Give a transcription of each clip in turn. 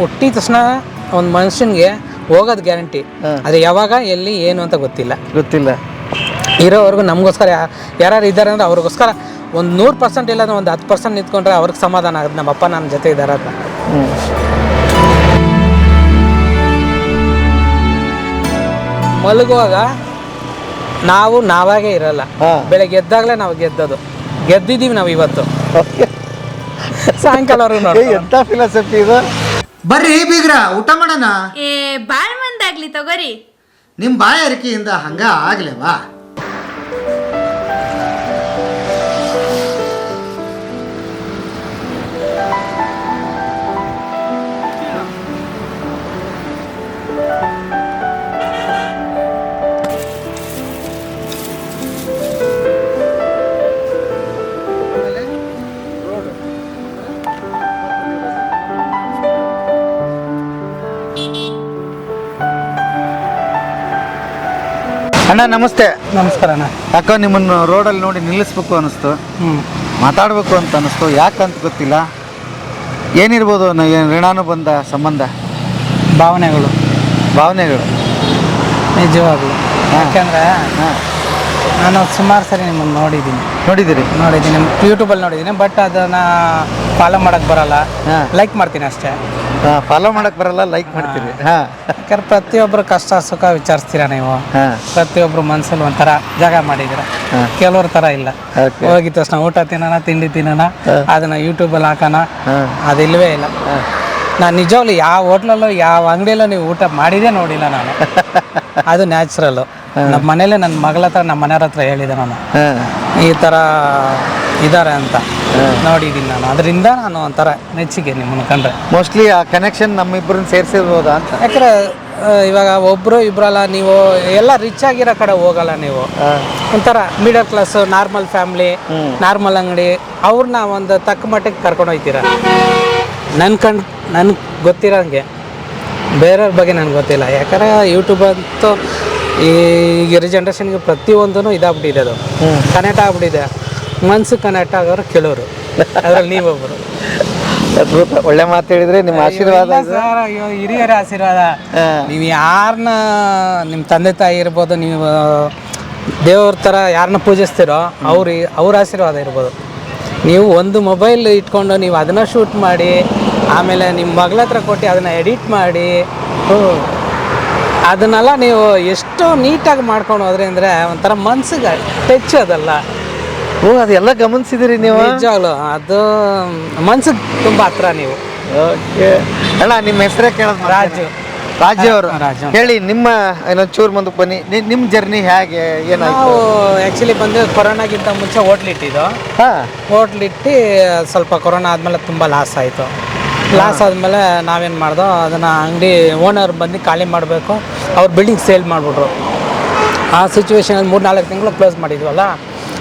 ಹುಟ್ಟಿದ ತಕ್ಷಣ ಒಂದು ಮನುಷ್ಯನಿಗೆ ಹೋಗೋದು ಗ್ಯಾರಂಟಿ. ಅದು ಯಾವಾಗ ಎಲ್ಲಿ ಏನು ಅಂತ ಗೊತ್ತಿಲ್ಲ. ಗೊತ್ತಿಲ್ಲ. ಇರೋವರೆಗೂ ನಮಗೋಸ್ಕರ ಯಾರು ಇದ್ದಾರೆ ಅಂದ್ರೆ ಅವ್ರಿಗೋಸ್ಕರ ಒಂದು ನೂರು ಪರ್ಸೆಂಟ್ ಇಲ್ಲ ಒಂದು ಹತ್ತು ಪರ್ಸೆಂಟ್ ನಿಂತ್ಕೊಂಡ್ರೆ ಅವ್ರಿಗೆ ಸಮಾಧಾನ ಆಗುತ್ತೆ. ನಮ್ಮ ಅಪ್ಪ ನನ್ನ ಜೊತೆ ಇದ್ದಾರೆ ಅಂತ. ಮಲಗುವಾಗ ನಾವು ನಾವಾಗೇ ಇರಲ್ಲ. ಬೆಳಗ್ಗೆ ಎದ್ದಾಗಲೇ ನಾವು ಗೆದ್ದದು ಗೆದ್ದಿದ್ದೀವಿ ನಾವು ಇವತ್ತು. ಸಾಯಂಕಾಲವರೆಗೂ ನೋಡಿ ಎಂಥ ಫಿಲಾಸಫಿ ಇದು? ಬರ್ರಿ ಬೀಗ್ರ ಊಟ ಮಾಡೋಣ. ಏ ಬಾಳ್ ಮಂದಾಗ್ಲಿ ತಗೋರಿ. ನಿಮ್ಮ ಬಾಯಾರಿಕೆಯಿಂದ ಹಂಗ ಆಗ್ಲೇವಾ? ಅಣ್ಣ ನಮಸ್ತೆ. ನಮಸ್ಕಾರ ಅಣ್ಣ. ಯಾಕೋ ನಿಮ್ಮನ್ನು ರೋಡಲ್ಲಿ ನೋಡಿ ನಿಲ್ಲಿಸ್ಬೇಕು ಅನಿಸ್ತು. ಹ್ಞೂ ಮಾತಾಡಬೇಕು ಅಂತ ಅನಿಸ್ತು. ಯಾಕಂತ ಗೊತ್ತಿಲ್ಲ. ಏನಿರ್ಬೋದು ಏನು ಋಣಾನು ಬಂದ ಸಂಬಂಧ? ಭಾವನೆಗಳು. ಭಾವನೆಗಳು. ನಿಜವಾಗ್ಲು. ಯಾಕಂದ್ರೆ ಹಾಂ. ನಾನು ಸುಮಾರು ಸರಿ ನಿಮ್ಮನ್ನು ನೋಡಿದ್ದೀನಿ. ನೋಡಿದ್ದೀರಿ ನೋಡಿದ್ದೀನಿ. ಯೂಟ್ಯೂಬಲ್ಲಿ ನೋಡಿದ್ದೀನಿ ಬಟ್ ಅದನ್ನು ಫಾಲೋ ಮಾಡೋಕ್ಕೆ ಬರಲ್ಲ. ಹಾಂ. ಲೈಕ್ ಮಾಡ್ತೀನಿ ಅಷ್ಟೇ. ಫಾಲೋ ಮಾಡಕ್ ಬರಲ್ಲ ಲೈಕ್ ಮಾಡ್ತೀರಿ. ಹಾಂ. ಯಾಕಂದ್ರೆ ಪ್ರತಿಯೊಬ್ಬರು ಕಷ್ಟ ಸುಖ ವಿಚಾರಿಸ್ತೀರಾ ನೀವು? ಹಾ. ಪ್ರತಿಯೊಬ್ಬರು ಮನಸ್ಸಲ್ಲಿ ಒಂಥರ ಜಾಗ ಮಾಡಿದ್ದೀರ? ಹಾಂ. ಕೆಲವ್ರ ಥರ ಇಲ್ಲ. ಹೋಗಿದ ತಕ್ಷಣ ಊಟ ತಿನ್ನೋಣ ತಿಂಡಿ ತಿನ್ನೋಣ ಅದನ್ನ ಯೂಟ್ಯೂಬಲ್ಲಿ ಹಾಕೋಣ ಅದಿಲ್ವೇ ಇಲ್ಲ. ನಾನು ನಿಜವಾಗ್ಲು ಯಾವ ಹೋಟ್ಲಲ್ಲೂ ಯಾವ ಅಂಗಡಿಯಲ್ಲೂ ನೀವು ಊಟ ಮಾಡಿದೇ ನೋಡಿಲ್ಲ ನಾನು. ಅದು ನ್ಯಾಚುರಲ್ಲು ನಮ್ಮ ಮನೇಲೆ ನನ್ನ ಮಗಳ ಹತ್ರ ನಮ್ಮ ಮನೆಯವ್ರ ಹತ್ರ ಹೇಳಿದೆ ನಾನು. ಈ ಥರ ಇದ್ದಾರೆ ಅಂತ. ನೋಡಿದ್ದೀನಿ ನಾನು. ಅದರಿಂದ ನಾನು ಒಂಥರ ನೆಚ್ಚಿಗೆ ನಿಮ್ಮನ್ನು ಕಂಡ್ರೆ. ಮೋಸ್ಟ್ಲಿ ಆ ಕನೆಕ್ಷನ್ ನಮ್ಮಿಬ್ಬರನ್ನ ಸೇರಿಸಿರ್ಬೋದಾ ಅಂತ? ಯಾಕಂದ್ರೆ ಆ, ಇವಾಗ ಒಬ್ಬರು ಇಬ್ಬರಲ್ಲ ನೀವು ಎಲ್ಲ ರಿಚ್ ಆಗಿರೋ ಕಡೆ ಹೋಗಲ್ಲ ನೀವು. ಒಂಥರ middle class normal family normal ಅಂಗಡಿ ಅವ್ರನ್ನ ಒಂದು ತಕ್ಕ ಮಟ್ಟಿಗೆ ಕರ್ಕೊಂಡು ಹೋಗ್ತೀರ ನನ್ನ ಕಣ್ ನನ್ಗೆ ಗೊತ್ತಿರೋಂಗೆ ಬೇರೆಯವ್ರ ಬಗ್ಗೆ ನನಗೆ ಗೊತ್ತಿಲ್ಲ. ಯಾಕಂದ್ರೆ ಯೂಟ್ಯೂಬ್ ಅಂತೂ ಈಗಿರೋ ಜನ್ರೇಷನ್ಗೆ ಪ್ರತಿಯೊಂದೂ ಇದಾಗ್ಬಿಟ್ಟಿದೆ ಅದು. ಕನೆಕ್ಟ್ ಆಗ್ಬಿಟ್ಟಿದೆ. ಮನ್ಸು ಕನೆಕ್ಟ್ ಆಗೋರು ಕೆಲವರು. ಅದ್ರಲ್ಲಿ ನೀವೊಬ್ಬರು ಅದ್ಭುತ. ಒಳ್ಳೆ ಮಾತು ಹೇಳಿದ್ರೆ. ನಿಮ್ಮ ಆಶೀರ್ವಾದ ಸರ್, ಅಯ್ಯೋ ಹಿರಿಯರ ಆಶೀರ್ವಾದ. ಹಾಂ. ನೀವು ಯಾರನ್ನ ನಿಮ್ಮ ತಂದೆ ತಾಯಿ ಇರ್ಬೋದು ನೀವು ದೇವ್ರ ಥರ ಯಾರನ್ನ ಪೂಜಿಸ್ತೀರೋ ಅವ್ರ ಅವ್ರ ಆಶೀರ್ವಾದ ಇರ್ಬೋದು. ನೀವು ಒಂದು ಮೊಬೈಲ್ ಇಟ್ಕೊಂಡು ನೀವು ಅದನ್ನ ಶೂಟ್ ಮಾಡಿ ಆಮೇಲೆ ನಿಮ್ಮ ಮಗಳ ಹತ್ರ ಕೊಟ್ಟು ಅದನ್ನ ಎಡಿಟ್ ಮಾಡಿ ಅದನ್ನೆಲ್ಲ ನೀವು ಎಷ್ಟು ನೀಟಾಗಿ ಮಾಡ್ಕೊಂಡು ಹೋದ್ರೆ ಅಂದರೆ ಒಂಥರ ಮನ್ಸಿಗೆ ಟಚ್ ಅದಲ್ಲ. ಓ ಅದೆಲ್ಲ ಗಮನಿಸಿದಿರಿ ನೀವು? ನಿಜವಾಗ್ಲು ಅದು ಮನ್ಸಿಗೆ ತುಂಬಾ ಹತ್ರ ನೀವು. ಓಕೆ. ಅಣ್ಣ ನಿಮ್ಮ ಹೆಸರೇ ಕೇಳೋದು ರಾಜು. ರಾಜು ಅವರು. ರಾಜು. ಹೇಳಿ ನಿಮ್ಮ ಇನ್ನೊಂದು ಚೂರು ಮುಂದಕ್ಕೆ ಬನ್ನಿ. ನಿ- ನಿಮ್ಮ ಜರ್ನಿ ಹೇಗೆ ಏನಾಯ್ತು? ನಾವು ಆ್ಯಕ್ಚುಲಿ ಬಂದು ಕೊರೋನಾಗಿಂತ ಮುಂಚೆ ಹೋಟ್ಲ್ ಇಟ್ಟಿದ್ದು. ಹಾ. ಹೋಟ್ಲ್ ಇಟ್ಟು ಸ್ವಲ್ಪ ಕೊರೋನಾ ಆದಮೇಲೆ ತುಂಬ ಲಾಸ್ ಆಯಿತು. ಲಾಸ್ ಆದಮೇಲೆ ನಾವೇನು ಮಾಡ್ದೋ ಅದನ್ನು ಅಂಗಡಿ ಓನರ್ ಬಂದು ಖಾಲಿ ಮಾಡಬೇಕು. ಅವ್ರ ಬಿಲ್ಡಿಂಗ್ ಸೇಲ್ ಮಾಡಿಬಿಟ್ರು. ಆ ಸಿಚುವೇಶನಲ್ಲಿ ಮೂರು ನಾಲ್ಕು ತಿಂಗಳು ಕ್ಲೋಸ್ ಮಾಡಿದ್ವಲ್ಲ?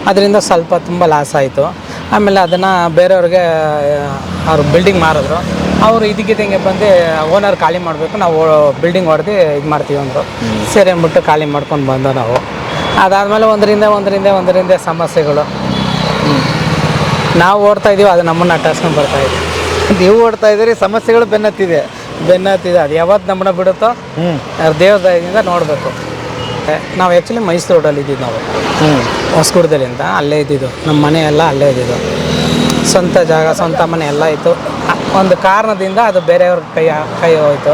ಅದರಿಂದ ಸ್ವಲ್ಪ ತುಂಬ ಲಾಸ್ ಆಯಿತು. ಆಮೇಲೆ ಅದನ್ನು ಬೇರೆಯವ್ರಿಗೆ ಅವ್ರು ಬಿಲ್ಡಿಂಗ್ ಮಾರಿದ್ರು. ಅವರು ಇದಕ್ಕಿದ್ದಂಗೆ ಬಂದು ಓನರ್ ಖಾಲಿ ಮಾಡಬೇಕು ನಾವು ಬಿಲ್ಡಿಂಗ್ ಹೊಡೆದು ಇದು ಮಾಡ್ತೀವಿ ಅಂದರು. ಸರಿ ಅಂದ್ಬಿಟ್ಟು ಖಾಲಿ ಮಾಡ್ಕೊಂಡು ಬಂದೋ ನಾವು. ಅದಾದಮೇಲೆ ಒಂದರಿಂದ ಒಂದರಿಂದ ಒಂದರಿಂದ ಸಮಸ್ಯೆಗಳು. ನಾವು ಓಡ್ತಾ ಇದೀವಿ ಅದು ನಮ್ಮನ್ನು ಅಟ್ಟಾಸ್ಕೊಂಡು ಬರ್ತಾ ಇದೆ. ನೀವು ಓಡ್ತಾ ಇದ್ದೀರಿ ಸಮಸ್ಯೆಗಳು ಬೆನ್ನತ್ತಿದೆ. ಬೆನ್ನತ್ತಿದೆ ಅದು ಯಾವತ್ತು ನಮ್ಮನ್ನ ಬಿಡುತ್ತೋ ದೇವ್ರ ದಯದಿಂದ ನೋಡಬೇಕು. ನಾವು ಆ್ಯಕ್ಚುಲಿ ಮೈಸೂರು ರೋಡಲ್ಲಿ ಇದ್ದೀವಿ ನಾವು. ಹ್ಞೂ ಹೊಸಗುಡದಲ್ಲಿ ಅಲ್ಲೇ ಇದ್ದಿದ್ದು. ನಮ್ಮ ಮನೆ ಎಲ್ಲ ಅಲ್ಲೇ ಇದ್ದಿದ್ದು. ಸ್ವಂತ ಜಾಗ, ಸ್ವಂತ ಮನೆ ಎಲ್ಲ ಇತ್ತು. ಒಂದು ಕಾರಣದಿಂದ ಅದು ಬೇರೆಯವ್ರ ಕೈ ಕೈ ಹೋಯಿತು.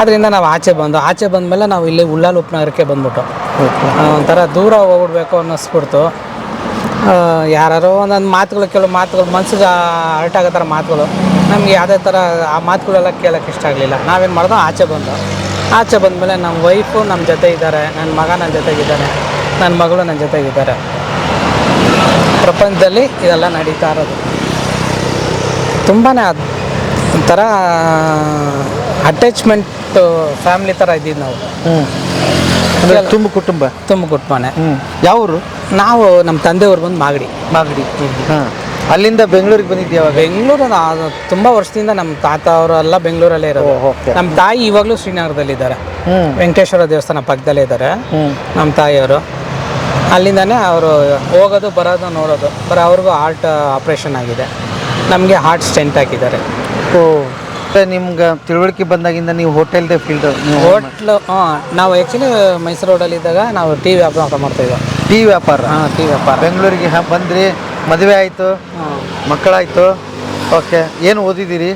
ಅದರಿಂದ ನಾವು ಆಚೆ ಬಂದು, ಆಚೆ ಬಂದಮೇಲೆ ನಾವು ಇಲ್ಲಿ ಉಳ್ಳಾಲ್ ಉಪನಗರಕ್ಕೆ ಬಂದ್ಬಿಟ್ಟು. ಒಂಥರ ದೂರ ಹೋಗ್ಬಿಡ್ಬೇಕು ಅನ್ನಿಸ್ಬಿಡ್ತು. ಯಾರೋ ಒಂದೊಂದು ಮಾತುಗಳು ಕೆಲವು ಮಾತುಗಳು ಮನ್ಸಿಗೆ ಹರ್ಟ್ ಆಗೋ ಥರ ಮಾತುಗಳು. ನಮಗೆ ಯಾವುದೇ ಥರ ಆ ಮಾತುಗಳೆಲ್ಲ ಕೇಳೋಕ್ಕೆ ಇಷ್ಟ ಆಗಲಿಲ್ಲ. ನಾವೇನು ಮಾಡ್ದೋ ಆಚೆ ಬಂದು. ಆಚೆ ಬಂದಮೇಲೆ ನಮ್ಮ ವೈಫು ನಮ್ಮ ಜೊತೆ ಇದ್ದಾರೆ. ನನ್ನ ಮಗ ನನ್ನ ಜೊತೆಗಿದ್ದಾನೆ. ನನ್ನ ಮಗಳು ನನ್ನ ಜೊತೆಗಿದ್ದಾರೆ. ಪ್ರಪಂಚದಲ್ಲಿ ಇದೆಲ್ಲ ನಡೀತಾ ಇರೋದು. ತುಂಬಾ ಒಂಥರ ಅಟ್ಯಾಚ್ಮೆಂಟ್ ಫ್ಯಾಮ್ಲಿ ಥರ ಇದ್ದೀವಿ ನಾವು. ಅಂದರೆ ತುಂಬ ಕುಟುಂಬ? ತುಂಬ ಕುಟುಂಬನೇ. ಯಾವೂರು? ನಾವು ನಮ್ಮ ತಂದೆಯವ್ರು ಬಂದು ಮಾಗಡಿ. ಮಾಗಡಿ. ಹಾಂ. ಅಲ್ಲಿಂದ ಬೆಂಗಳೂರಿಗೆ ಬಂದಿದ್ದೀವ ಬೆಂಗಳೂರು ತುಂಬ ವರ್ಷದಿಂದ ನಮ್ಮ ತಾತ ಅವರೆಲ್ಲ ಬೆಂಗಳೂರಲ್ಲೇ ಇರೋದು. ನಮ್ಮ ತಾಯಿ ಇವಾಗಲೂ ಶ್ರೀನಗರದಲ್ಲಿದ್ದಾರೆ. ಹ್ಞೂ ವೆಂಕಟೇಶ್ವರ ದೇವಸ್ಥಾನ ಪಕ್ಕದಲ್ಲೇ ಇದ್ದಾರೆ. ನಮ್ಮ ತಾಯಿಯವರು. ಅಲ್ಲಿಂದನೇ ಅವರು ಹೋಗೋದು ಬರೋದು ನೋಡೋದು. ಬರ ಅವ್ರಿಗೂ ಹಾರ್ಟ್ ಆಪ್ರೇಷನ್ ಆಗಿದೆ. ನಮಗೆ ಹಾರ್ಟ್ ಸ್ಟೆಂಟ್ ಹಾಕಿದ್ದಾರೆ. ಓ ನಿಮ್ಗೆ ತಿಳುವಳಿಕೆ ಬಂದಾಗಿಂದ ನೀವು ಹೋಟೆಲ್ದೇ ಫೀಲ್ಡ್ ಹೋಟ್ಲು ಹಾಂ ನಾವು ಆ್ಯಕ್ಚುಲಿ ಮೈಸೂರು ರೋಡಲ್ಲಿ ಇದ್ದಾಗ ನಾವು ಟಿ ವ್ಯಾಪಾರ ಮಾಡ್ತಾಯಿದ್ದೋ ಟೀ ವ್ಯಾಪಾರ? ಹಾಂ ಟಿ ವ್ಯಾಪಾರ. ಬೆಂಗಳೂರಿಗೆ ಹಾಂ ಬಂದ್ರಿ ಮದುವೆ ಆಯಿತು ಮಕ್ಕಳಾಯಿತು ಓಕೆ ಏನು ಓದಿದ್ದೀರಿ?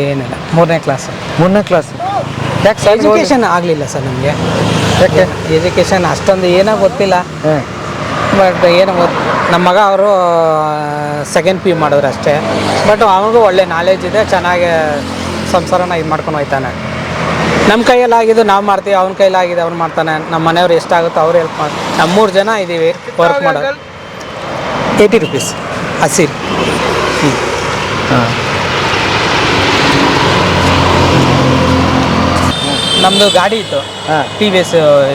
ಏನಿಲ್ಲ ಮೂರನೇ ಕ್ಲಾಸ್ ಮೂರನೇ ಕ್ಲಾಸ್ ಯಾಕೆ ಎಜುಕೇಷನ್ ಆಗಲಿಲ್ಲ ಸರ್ ನಮಗೆ. ಯಾಕೆ? ಎಜುಕೇಷನ್ ಅಷ್ಟೊಂದು ಏನೋ ಗೊತ್ತಿಲ್ಲ. ಹಾಂ. ಬಟ್ ಏನು ಗೊತ್ತು ನಮ್ಮ ಮಗ ಅವರು ಸೆಕೆಂಡ್ ಪಿ ಯು ಮಾಡಿದ್ರು ಅಷ್ಟೇ. ಬಟ್ ಅವನಿಗೂ ಒಳ್ಳೆ ನಾಲೆಜ್ ಇದೆ ಚೆನ್ನಾಗಿ ಸಂಸಾರನ ಇದು ಮಾಡ್ಕೊಂಡು ಹೋಗ್ತಾನೆ ನಮ್ಮ ಕೈಯಲ್ಲಾಗಿದ್ದು ನಾವು ಮಾಡ್ತೀವಿ ಅವ್ನ ಕೈಲಾಗಿದೆ ಅವ್ನು ಮಾಡ್ತಾನೆ. ನಮ್ಮ ಮನೆಯವ್ರು ಎಷ್ಟಾಗುತ್ತೋ ಅವ್ರು ಹೆಲ್ಪ್ ಮಾಡಿ ನಮ್ಮ ಮೂರು ಜನ ಇದ್ದೀವಿ ವರ್ಕ್ ಮಾಡೋದು. ಏಯ್ಟಿ ರುಪೀಸ್ ಹಸಿರು. ಹಾಂ. ನಮ್ಮದು ಗಾಡಿ ಇತ್ತು. T V S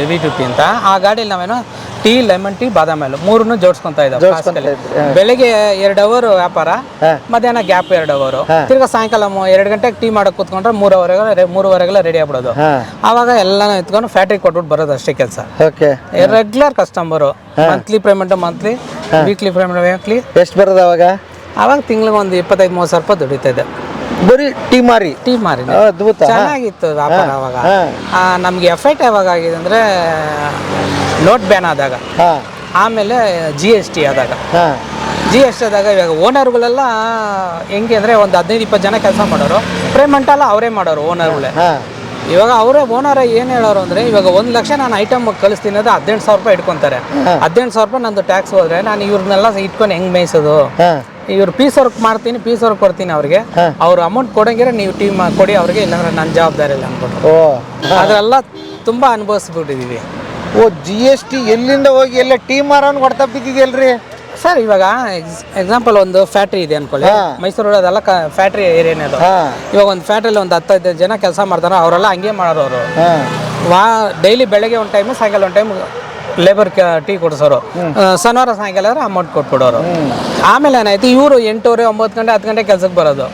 V two ಅಂತ. ಆ ಗಾಡಿಯಲ್ಲಿ ನಾವೇನು ಟೀ ಲೆಮನ್ ಟೀ ಬಾದಾಮಿ ಹಾಲು ಮೂರನ್ನು ಜೋಡಿಸ್ಕೊಂತ ಇದ್ದಾವೆ ಬೆಳಿಗ್ಗೆ ಎರಡು ಅವರ್ ವ್ಯಾಪಾರ ಮಧ್ಯಾಹ್ನ ಗ್ಯಾಪ್ ಎರಡು ಅವರು. ತಿರ್ಗಾ ಸಾಯಂಕಾಲ ಎರಡು ಗಂಟೆಗೆ ಟೀ ಮಾಡಕ್ ಕೂತ್ಕೊಂಡ್ರೆ ಮೂರುವರೆಗೆ ಮೂರುವರೆಗೆಲ್ಲ ರೆಡಿ ಆಗ್ಬಿಡೋದು. ಆವಾಗ ಎಲ್ಲಾನು ಎತ್ಕೊಂಡು ಫ್ಯಾಕ್ಟ್ರಿ ಕೊಟ್ಬಿಟ್ಟು ಬರೋದು ಅಷ್ಟೇ ಕೆಲಸ. Regular customer monthly payment monthly weekly payment weekly ಎಷ್ಟು ಬರೋದು ಅವಾಗ ಅವಾಗ ತಿಂಗ್ಳಿಗೆ ಒಂದು ಇಪ್ಪತ್ತೈದು ಮೂವತ್ತು ಸಾವಿರ ರೂಪಾಯಿ ದುಡಿತಾ ಇದೆ ಬರೀ ಟೀ ಮಾರಿ. ಟೀ ಮಾರಿ. ಅದ್ಭುತ ಚೆನ್ನಾಗಿತ್ತು ವ್ಯಾಪಾರ ಅವಾಗ. ನಮ್ಗೆ ಎಫೆಕ್ಟ್ ಯಾವಾಗ ಆಗಿದೆ ಅಂದ್ರೆ ನೋಟ್ ಬ್ಯಾನ್ ಆದಾಗ. ಆಮೇಲೆ ಜಿ ಎಸ್ ಟಿ ಆದಾಗ. ಜಿ ಎಸ್ ಟಿ ಆದಾಗ ಇವಾಗ ಓನರ್ಗಳೆಲ್ಲ ಹೆಂಗೆ ಅಂದ್ರೆ ಒಂದು ಹದಿನೈದು ಇಪ್ಪತ್ತು ಜನ ಕೆಲಸ ಮಾಡೋರು. ಪೇಮೆಂಟ್ ಎಲ್ಲ ಅವರೇ ಮಾಡೋರು ಓನರ್ಗಳೇ ಇವಾಗ ಅವರೇ ಓನರ್ ಏನು ಹೇಳೋರು ಅಂದ್ರೆ ಇವಾಗ ಒಂದ್ ಲಕ್ಷ ನಾನು ಐಟಮ್ ಕಳಿಸ್ತೀನಿ ಅದು ಹದಿನೆಂಟು ಸಾವಿರ ರೂಪಾಯಿ ಇಟ್ಕೊಂತಾರೆ. ಹದಿನೆಂಟು ಸಾವಿರ ರೂಪಾಯಿ ನಂದು ಟ್ಯಾಕ್ಸ್ ಹೋದ್ರೆ ನಾನು ಇವ್ರನ್ನೆಲ್ಲ ಇಟ್ಕೊಂಡು ಹೆಂಗ್ ಮೇಯಿಸೋದು? ಇವ್ರು ಪೀಸ್ ವರ್ಕ್ ಮಾಡ್ತೀನಿ ಪೀಸ್ ವರ್ಕ್ ಕೊಡ್ತೀನಿ ಅವ್ರಿಗೆ. ಅವ್ರ ಅಮೌಂಟ್ ಕೊಡಂಗಿರ ನೀವು ಟೀಮ್ ಕೊಡಿ ಅವ್ರಿಗೆ ಇಲ್ಲಾಂದ್ರೆ ನನ್ನ ಜವಾಬ್ದಾರಿ ಇಲ್ಲ ಅನ್ಬಿಟ್ಟು ಓ ಅದೆಲ್ಲ ತುಂಬ ಅನುಭವಿಸ್ಬಿಟ್ಟಿದ್ದೀವಿ ಓ ಜಿ ಎಸ್ ಟಿ ಎಲ್ಲಿಂದ ಹೋಗಿ ಎಲ್ಲ ಟೀಮ್ ಮಾರೋನ್ ಹೊಡ್ತಾ ಬಿದ್ದಿದೆಯಲ್ರಿ ಸರ್ ಇವಾಗ ಎಕ್ಸಾಂಪಲ್ ಒಂದು ಫ್ಯಾಕ್ಟ್ರಿ ಇದೆ ಅನ್ಕೊಳ್ಳಿ. ಮೈಸೂರು ಅದೆಲ್ಲ ಫ್ಯಾಕ್ಟ್ರಿ ಏರಿಯಾನೇ ಅದು. ಇವಾಗ ಒಂದು ಫ್ಯಾಕ್ಟ್ರಿಲಿ ಒಂದು ಹತ್ತೈದು ಜನ ಕೆಲಸ ಮಾಡ್ತಾರೆ ಅವರೆಲ್ಲ ಹಂಗೆ ಮಾಡೋರು ಅವರು. ವಾ ಡೈಲಿ ಬೆಳಗ್ಗೆ ಒಂದು ಟೈಮು ಸಾಯಂಕಾಲ ಒಂದು ಟೈಮ್ ಲೇಬರ್ ಟೀ ಕೊಡಿಸೋರು. ಶನಿವಾರ ಸಾಯಂಕಾಲ ಆದರೆ ಅಮೌಂಟ್ ಕೊಟ್ಬಿಡೋರು. ಆಮೇಲೆ ಏನಾಯ್ತು ಇವರು ಎಂಟೂವರೆ ಒಂಬತ್ತು ಗಂಟೆ ಹತ್ತು ಗಂಟೆ ಕೆಲ್ಸಕ್ಕೆ ಬರೋದು.